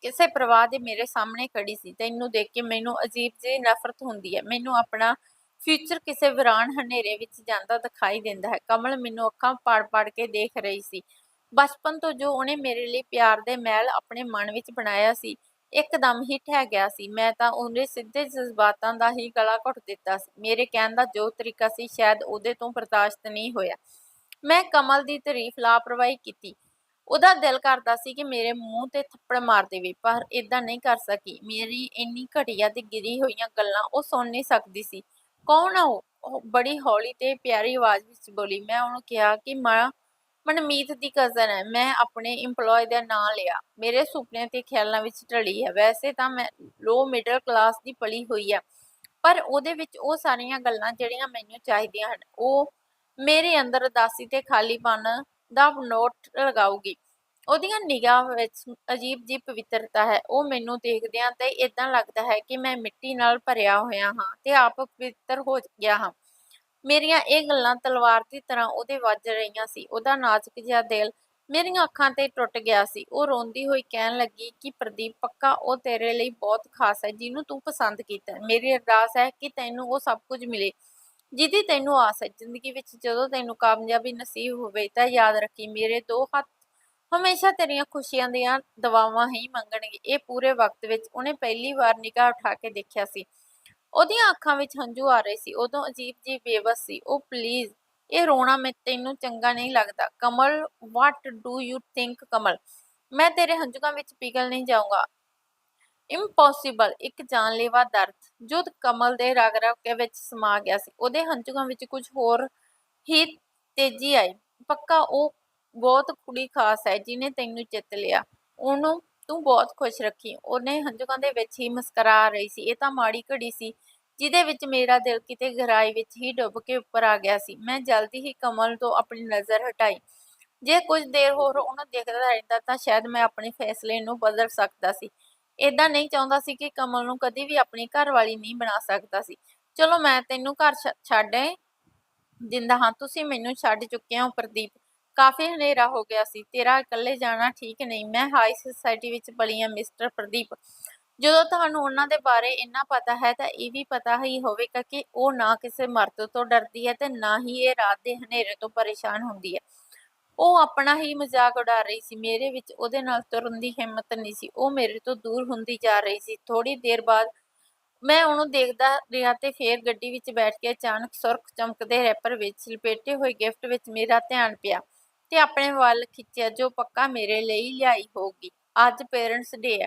ਕਿਸੇ ਪ੍ਰਵਾਹ ਦੇ ਮੇਰੇ ਸਾਹਮਣੇ ਖੜੀ ਸੀ। ਤੈਨੂੰ ਦੇਖ ਕੇ ਮੈਨੂੰ ਅਜੀਬ ਜਿਹੀ ਨਫ਼ਰਤ ਹੁੰਦੀ ਹੈ। ਮੈਨੂੰ ਆਪਣਾ ਫਿਊਚਰ ਕਿਸੇ ਵਿਰਾਨ ਹਨੇਰੇ ਵਿੱਚ ਜਾਂਦਾ ਦਿਖਾਈ ਦਿੰਦਾ ਹੈ। ਕਮਲ ਮੈਨੂੰ ਅੱਖਾਂ ਪਾੜ-ਪਾੜ ਕੇ ਦੇਖ ਰਹੀ ਸੀ। ਬਚਪਨ ਤੋਂ ਜੋ ਉਹਨੇ ਮੇਰੇ ਲਈ ਪਿਆਰ ਦੇ ਮਹਿਲ ਆਪਣੇ ਮਨ ਵਿੱਚ ਬਣਾਇਆ ਸੀ ਇੱਕਦਮ ਹੀ ਠਹਿ ਗਿਆ ਸੀ। ਮੈਂ ਤਾਂ ਉਹਦੇ ਸਿੱਧੇ ਜਜ਼ਬਾਤਾਂ ਦਾ ਹੀ ਗਲਾ ਘੁੱਟ ਦਿੱਤਾ ਸੀ। ਮੇਰੇ ਕਹਿਣ ਦਾ ਜੋ ਤਰੀਕਾ ਸੀ, ਸ਼ਾਇਦ ਉਹਦੇ ਤੋਂ ਬਰਦਾਸ਼ਤ ਨਹੀਂ ਹੋਇਆ। ਮੈਂ ਕਮਲ ਦੀ ਤਾਰੀਫ ਲਾਪਰਵਾਹੀ ਕੀਤੀ। ਉਹਦਾ ਦਿਲ ਕਰਦਾ ਸੀ ਕਿ ਮੇਰੇ ਮੂੰਹ ਤੇ ਥੱਪੜ ਮਾਰ ਦੇਵੇ, ਪਰ ਇਦਾਂ ਨਹੀਂ ਕਰ ਸਕੀ। ਮੇਰੀ ਇੰਨੀ ਘਟੀਆ ਤੇ ਗਿਰੀ ਹੋਈਆਂ ਗੱਲਾਂ ਉਹ ਸੁਣ ਨਹੀਂ ਸਕਦੀ ਸੀ। ਕੌਣ ਆ ਉਹ ਬੜੀ ਹੌਲੀ ਤੇ ਪਿਆਰੀ ਆਵਾਜ਼ ਵਿੱਚ ਬੋਲੀ, ਮੈਂ ਉਹਨੂੰ ਕਿਹਾ ਕਿ ਮਾਂ ਮਨਮੀਤ ਦੀ ਕਜ਼ਨ ਹੈ। ਮੈਂ ਆਪਣੇ EMPLOYE ਦਾ ਨਾਂ ਲਿਆ। ਮੇਰੇ ਸੁਪਨੇ ਤੇ ਖਿਆਲਾਂ ਵਿੱਚ ਢਲੀ ਹੈ। ਵੈਸੇ ਤਾਂ ਮੈਂ ਲੋ ਮਿਡਲ ਕਲਾਸ ਦੀ ਪਲੀ ਹੋਈ ਹੈ। ਪਰ ਉਹਦੇ ਵਿੱਚ ਉਹ ਸਾਰੀਆਂ ਗੱਲਾਂ ਜਿਹੜੀਆਂ ਮੈਨੂੰ ਚਾਹੀਦੀਆਂ ਹਨ, ਉਹ ਮੇਰੇ ਅੰਦਰ ਉਦਾਸੀ ਤੇ ਖਾਲੀਪਨ ਦਾ ਨੋਟ ਲਗਾਊਗੀ। ਉਹਦੀਆਂ ਨਿਗਾਹ ਵਿੱਚ ਅਜੀਬ ਜੀ ਪਵਿੱਤਰਤਾ ਹੈ। ਉਹ ਮੈਨੂੰ ਦੇਖਦਿਆਂ ਤੇ ਇਦਾਂ ਲੱਗਦਾ ਹੈ ਕਿ ਮੈਂ ਮਿੱਟੀ ਨਾਲ ਭਰਿਆ ਹੋਇਆ ਹਾਂ ਤੇ ਆਪ ਪਵਿੱਤਰ ਹੋ ਗਿਆ ਹਾਂ। ਮੇਰੀਆਂ ਇਹ ਗੱਲਾਂ ਤਲਵਾਰ ਦੀ ਤਰ੍ਹਾਂ ਉਹਦੇ ਵੱਜ ਰਹੀਆਂ ਸੀ, ਉਹਦਾ ਨਾਜ਼ੁਕ ਜਿਹਾ ਦਿਲ ਮੇਰੀਆਂ ਅੱਖਾਂ ਤੇ ਟੁੱਟ ਗਿਆ ਸੀ। ਉਹ ਰੋਂਦੀ ਹੋਈ ਕਹਿਣ ਲੱਗੀ ਕਿ ਪ੍ਰਦੀਪ, ਪੱਕਾ ਉਹ ਤੇਰੇ ਲਈ ਬਹੁਤ ਖਾਸ ਹੈ, ਜਿਹਨੂੰ ਤੂੰ ਪਸੰਦ ਕੀਤਾ ਮੇਰੀ ਅਰਦਾਸ ਹੈ ਕਿ ਤੈਨੂੰ ਉਹ ਸਭ ਕੁਝ ਮਿਲੇ, ਜਿਹਦੀ ਤੈਨੂੰ ਆਸ ਹੈ। ਜ਼ਿੰਦਗੀ ਵਿੱਚ ਜਦੋਂ ਤੈਨੂੰ ਕਾਮਯਾਬੀ ਨਸੀਬ ਹੋਵੇ ਤਾਂ ਯਾਦ ਰੱਖੀ, ਮੇਰੇ ਦੋ ਹੱਥ ਹਮੇਸ਼ਾ ਤੇਰੀਆਂ ਖੁਸ਼ੀਆਂ ਦੀਆਂ ਦਵਾਵਾਂ ਹੀ ਮੰਗਣਗੇ। ਇਹ ਪੂਰੇ ਵਕਤ ਵਿੱਚ ਉਹਨੇ ਪਹਿਲੀ ਵਾਰ ਨਿਗਾਹ ਉਠਾ ਕੇ ਦੇਖਿਆ ਸੀ। ਉਹਦੀਆਂ ਅੱਖਾਂ ਵਿੱਚ ਹੰਝੂ ਆ ਰਹੇ ਸੀ, ਉਦੋਂ ਅਜੀਬ ਜੀ ਬੇਬਸ ਸੀ, ਉਹ ਪਲੀਜ਼ ਇਹ ਰੋਣਾ ਮੈਂ ਤੈਨੂੰ ਚੰਗਾ ਨਹੀਂ ਲੱਗਦਾ। Kamal what do you think Kamal? ਮੈਂ ਤੇਰੇ ਹੰਝੂਆਂ ਵਿੱਚ ਪਿਘਲ ਨਹੀਂ ਜਾਊਂਗਾ। ਇੰਪੋਸੀਬਲ ਇੱਕ ਜਾਨਲੇਵਾ ਦਰਦ ਜੋ ਕਮਲ ਦੇ ਰਗ ਰਗ ਵਿੱਚ ਸਮਾ ਗਿਆ ਸੀ। ਉਹਦੇ ਹੰਝੂਆਂ ਵਿੱਚ ਕੁਝ ਹੋਰ ਹੀ ਤੇਜ਼ੀ ਆਈ। ਪੱਕਾ ਉਹ ਬਹੁਤ ਕੁੜੀ ਖਾਸ ਹੈ, ਜਿਹਨੇ ਤੈਨੂੰ ਚਿੱਤ ਲਿਆ। ਉਹਨੂੰ ਤੂੰ ਬਹੁਤ ਖੁਸ਼ ਰੱਖੀ। ਉਹਨੇ ਹੰਝੂਆਂ ਦੇ ਵਿੱਚ ਹੀ ਮੁਸਕਰਾ ਰਹੀ ਸੀ। ਇਹ ਤਾਂ ਮਾੜੀ ਘੜੀ ਸੀ, ਜਿਹਦੇ ਵਿੱਚ ਮੇਰਾ ਦਿਲ ਕਿਤੇ ਗਹਿਰਾਈ ਵਿੱਚ ਹੀ ਡੁੱਬ ਕੇ ਉੱਪਰ ਆ ਗਿਆ ਸੀ। ਮੈਂ ਜਲਦੀ ਹੀ ਕਮਲ ਤੋਂ ਆਪਣੀ ਨਜ਼ਰ ਹਟਾਈ। ਜੇ ਕੁਝ ਦੇਰ ਹੋਰ ਉਹਨੂੰ ਦੇਖਦਾ ਰਹਿੰਦਾ ਤਾਂ ਸ਼ਾਇਦ ਮੈਂ ਆਪਣੇ ਫੈਸਲੇ ਨੂੰ ਬਦਲ ਸਕਦਾ ਸੀ। ਇਦਾਂ ਨਹੀਂ ਚਾਹੁੰਦਾ ਸੀ ਕਿ ਕਮਲ ਨੂੰ ਕਦੀ ਵੀ ਆਪਣੀ ਘਰਵਾਲੀ ਨਹੀਂ ਬਣਾ ਸਕਦਾ ਸੀ। ਚਲੋ ਮੈਂ ਤੈਨੂੰ ਘਰ ਛ- ਛੱਡ ਦਿੰਦਾ ਹਾਂ, ਤੁਸੀਂ ਮੈਨੂੰ ਛੱਡ ਚੁੱਕੇ ਹੋ ਪ੍ਰਦੀਪ। ਕਾਫੀ ਹਨੇਰਾ ਹੋ ਗਿਆ ਸੀ, ਤੇਰਾ ਇਕੱਲੇ ਜਾਣਾ ਠੀਕ ਨਹੀਂ, ਮੈਂ ਹਾਈ ਸੋਸਾਇਟੀ ਵਿੱਚ ਪਲੀ ਹਾਂ ਮਿਸਟਰ ਪ੍ਰਦੀਪ। ਜਦੋਂ ਤੁਹਾਨੂੰ ਉਹਨਾਂ ਦੇ ਬਾਰੇ ਇੰਨਾ ਪਤਾ ਹੈ ਤਾਂ ਇਹ ਵੀ ਪਤਾ ਹੀ ਹੋਵੇਗਾ ਕਿ ਉਹ ਨਾ ਕਿਸੇ ਮਰਦ ਤੋਂ ਡਰਦੀ ਹੈ ਤੇ ਨਾ ਹੀ ਇਹ ਰਾਤ ਦੇ ਹਨੇਰੇ ਤੋਂ ਪਰੇਸ਼ਾਨ ਹੁੰਦੀ ਹੈ। ਉਹ ਆਪਣਾ ਹੀ ਮਜ਼ਾਕ ਉਡਾ ਰਹੀ ਸੀ, ਮੇਰੇ ਵਿੱਚ ਉਹਦੇ ਨਾਲ ਤੁਰਨ ਦੀ ਹਿੰਮਤ ਨਹੀਂ ਸੀ, ਉਹ ਮੇਰੇ ਤੋਂ ਦੂਰ ਹੁੰਦੀ ਜਾ ਰਹੀ ਸੀ। ਥੋੜੀ ਦੇਰ ਬਾਅਦ ਮੈਂ ਉਹਨੂੰ ਦੇਖਦਾ ਰਿਹਾ ਤੇ ਫੇਰ ਗੱਡੀ ਵਿੱਚ ਬੈਠ ਕੇ ਅਚਾਨਕ ਸੁਰਖ ਚਮਕਦੇ ਰੈਪਰ ਵਿੱਚ ਲਪੇਟੇ ਹੋਏ ਗਿਫਟ ਵਿੱਚ ਮੇਰਾ ਧਿਆਨ ਪਿਆ। ਤੇ ਆਪਣੇ ਵੱਲ ਖਿੱਚਿਆ, ਜੋ ਪੱਕਾ ਮੇਰੇ ਲਈ ਲਿਆਈ ਹੋਊਗੀ। ਅੱਜ ਪੇਰੈਂਟਸ ਡੇ ਹੈ।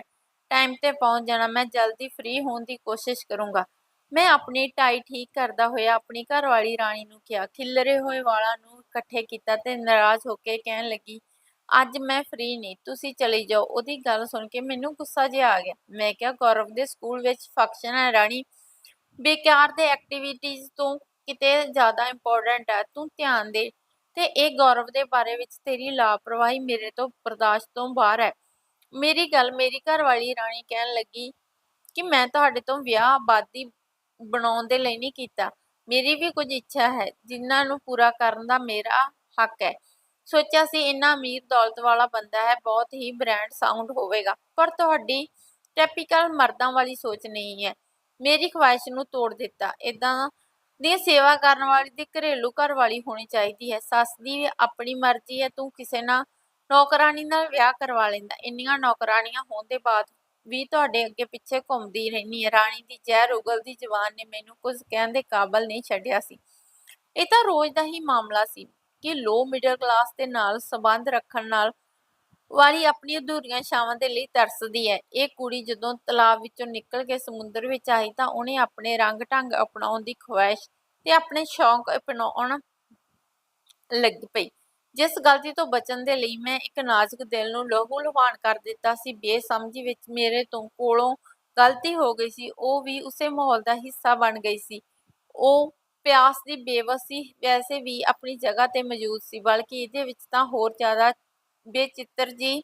ਟਾਈਮ ਤੇ ਪਹੁੰਚ ਜਾਣਾ, ਮੈਂ ਜਲਦੀ ਫ੍ਰੀ ਹੋਣ ਦੀ ਕੋਸ਼ਿਸ਼ ਕਰੂੰਗਾ। ਮੈਂ ਆਪਣੀ ਟਾਈ ਠੀਕ ਕਰਦਾ ਹੋਇਆ ਆਪਣੀ ਘਰਵਾਲੀ ਰਾਣੀ ਨੂੰ ਕਿਹਾ। ਖਿੱਲਰੇ ਹੋਏ ਵਾਲਾਂ ਨੂੰ ਇਕੱਠੇ ਕੀਤਾ ਤੇ ਨਾਰਾਜ਼ ਹੋ ਕੇ ਕਹਿਣ ਲੱਗੀ, ਅੱਜ ਮੈਂ ਫ੍ਰੀ ਨਹੀਂ, ਤੁਸੀਂ ਚਲੀ ਜਾਓ। ਉਹਦੀ ਗੱਲ ਸੁਣ ਕੇ ਮੈਨੂੰ ਗੁੱਸਾ ਜਿਹਾ ਆ ਗਿਆ। ਮੈਂ ਕਿਹਾ, ਗੌਰਵ ਦੇ ਸਕੂਲ ਵਿੱਚ ਫੰਕਸ਼ਨ ਹੈ ਰਾਣੀ। ਬੇਕਾਰ ਦੇ ਐਕਟੀਵਿਟੀਜ਼ ਤੋਂ ਕਿਤੇ ਜ਼ਿਆਦਾ ਇੰਪੋਰਟੈਂਟ ਹੈ। ਤੂੰ ਧਿਆਨ ਦੇ। ਤੇ ਇਹ ਗੌਰਵ ਦੇ ਬਾਰੇ ਵਿੱਚ ਤੇਰੀ ਲਾਪਰਵਾਹੀ ਮੇਰੇ ਤੋਂ ਬਰਦਾਸ਼ਤ ਤੋਂ ਬਾਹਰ ਹੈ। ਮੇਰੀ ਗੱਲ ਮੇਰੀ ਘਰਵਾਲੀ ਰਾਣੀ ਕਹਿਣ ਲੱਗੀ ਕਿ ਮੈਂ ਤੁਹਾਡੇ ਤੋਂ ਵਿਆਹ ਆਬਾਦੀ ਬਣਾਉਣ ਦੇ ਲਈ ਨਹੀਂ ਕੀਤਾ। ਮੇਰੀ ਵੀ ਕੁਝ ਇੱਛਾ ਹੈ, ਜਿਨ੍ਹਾਂ ਨੂੰ ਪੂਰਾ ਕਰਨ ਦਾ ਮੇਰਾ ਹੱਕ ਹੈ। ਸੋਚਿਆ ਸੀ ਇੰਨਾ ਅਮੀਰ ਦੌਲਤ ਵਾਲਾ ਬੰਦਾ ਹੈ, ਬਹੁਤ ਹੀ ਬ੍ਰਾਂਡ ਸਾਊਂਡ ਹੋਵੇਗਾ, ਪਰ ਤੁਹਾਡੀ ਟੈਪੀਕਲ ਮਰਦਾਂ ਵਾਲੀ ਸੋਚ ਨਹੀਂ ਹੈ। ਮੇਰੀ ਖੁਆਇਸ਼ ਨੂੰ ਤੋੜ ਦਿੱਤਾ। ਇਦਾਂ ਦੀ ਸੇਵਾ ਕਰਨ ਵਾਲੀ ਦੀ ਘਰੇਲੂ ਘਰ ਵਾਲੀ ਹੋਣੀ ਚਾਹੀਦੀ ਹੈ। ਸੱਸ ਦੀ ਆਪਣੀ ਮਰਜ਼ੀ ਹੈ, ਤੂੰ ਕਿਸੇ ਨਾਲ ਨੌਕਰਾਨੀ ਨਾਲ ਵਿਆਹ ਕਰਵਾ ਲੈਂਦਾ। ਇੰਨੀਆਂ ਨੌਕਰਾਨੀਆਂ ਹੋਣ ਦੇ ਬਾਅਦ ਵੀ ਤੁਹਾਡੇ ਅੱਗੇ ਪਿੱਛੇ ਘੁੰਮਦੀ ਰਹਿਣੀ ਹੈ। ਰਾਣੀ ਦੀ ਜ਼ਹਿਰ ਉਗਲਦੀ ਜਵਾਨ ਨੇ ਮੈਨੂੰ ਕੁਝ ਕਹਿਣ ਦੇ ਕਾਬਲ ਨਹੀਂ ਛੱਡਿਆ ਸੀ। ਇਹ ਤਾਂ ਰੋਜ਼ ਦਾ ਹੀ ਮਾਮਲਾ ਸੀ ਕਿ ਲੋ ਮਿਡਲ ਕਲਾਸ ਦੇ ਨਾਲ ਸੰਬੰਧ ਰੱਖਣ ਨਾਲ ਵਾਲੀ ਆਪਣੀ ਅਧੂਰੀਆਂ ਛਾਵਾਂ ਦੇ ਲਈ ਤਰਸਦੀ ਹੈ। ਇਹ ਕੁੜੀ ਜਦੋਂ ਤਲਾਬ ਵਿੱਚੋਂ ਨਿਕਲ ਕੇ ਸਮੁੰਦਰ ਵਿੱਚ ਆਈ ਤਾਂ ਉਹਨੇ ਆਪਣੇ ਰੰਗ ਢੰਗ ਅਪਣਾਉਣ ਦੀ ਖੁਆਇਸ਼ ਤੇ ਆਪਣੇ ਸ਼ੌਂਕ ਅਪਣਾਉਣ ਲੱਗ ਪਈ। ਜਿਸ ਗਲਤੀ ਤੋਂ ਬਚਣ ਦੇ ਲਈ ਮੈਂ ਇੱਕ ਨਾਜ਼ੁਕ ਦਿਲ ਨੂੰ ਲਹੂ ਲੁਹਾਨ ਕਰ ਦਿੱਤਾ ਸੀ। ਬੇਸਮਝੀ ਵਿੱਚ ਮੇਰੇ ਤੋਂ ਕੋਲੋਂ ਗਲਤੀ ਹੋ ਗਈ ਸੀ। ਉਹ ਵੀ ਉਸੇ ਮਾਹੌਲ ਦਾ ਹਿੱਸਾ ਬਣ ਗਈ ਸੀ। ਉਹ ਪਿਆਸ ਦੀ ਬੇਵਸੀ ਵੈਸੇ ਵੀ ਆਪਣੀ ਜਗ੍ਹਾ ਤੇ ਮੌਜੂਦ ਸੀ, ਬਲਕਿ ਇਹਦੇ ਵਿੱਚ ਤਾਂ ਹੋਰ ਜ਼ਿਆਦਾ ਬੇਚਿੱਤਰ ਜੀ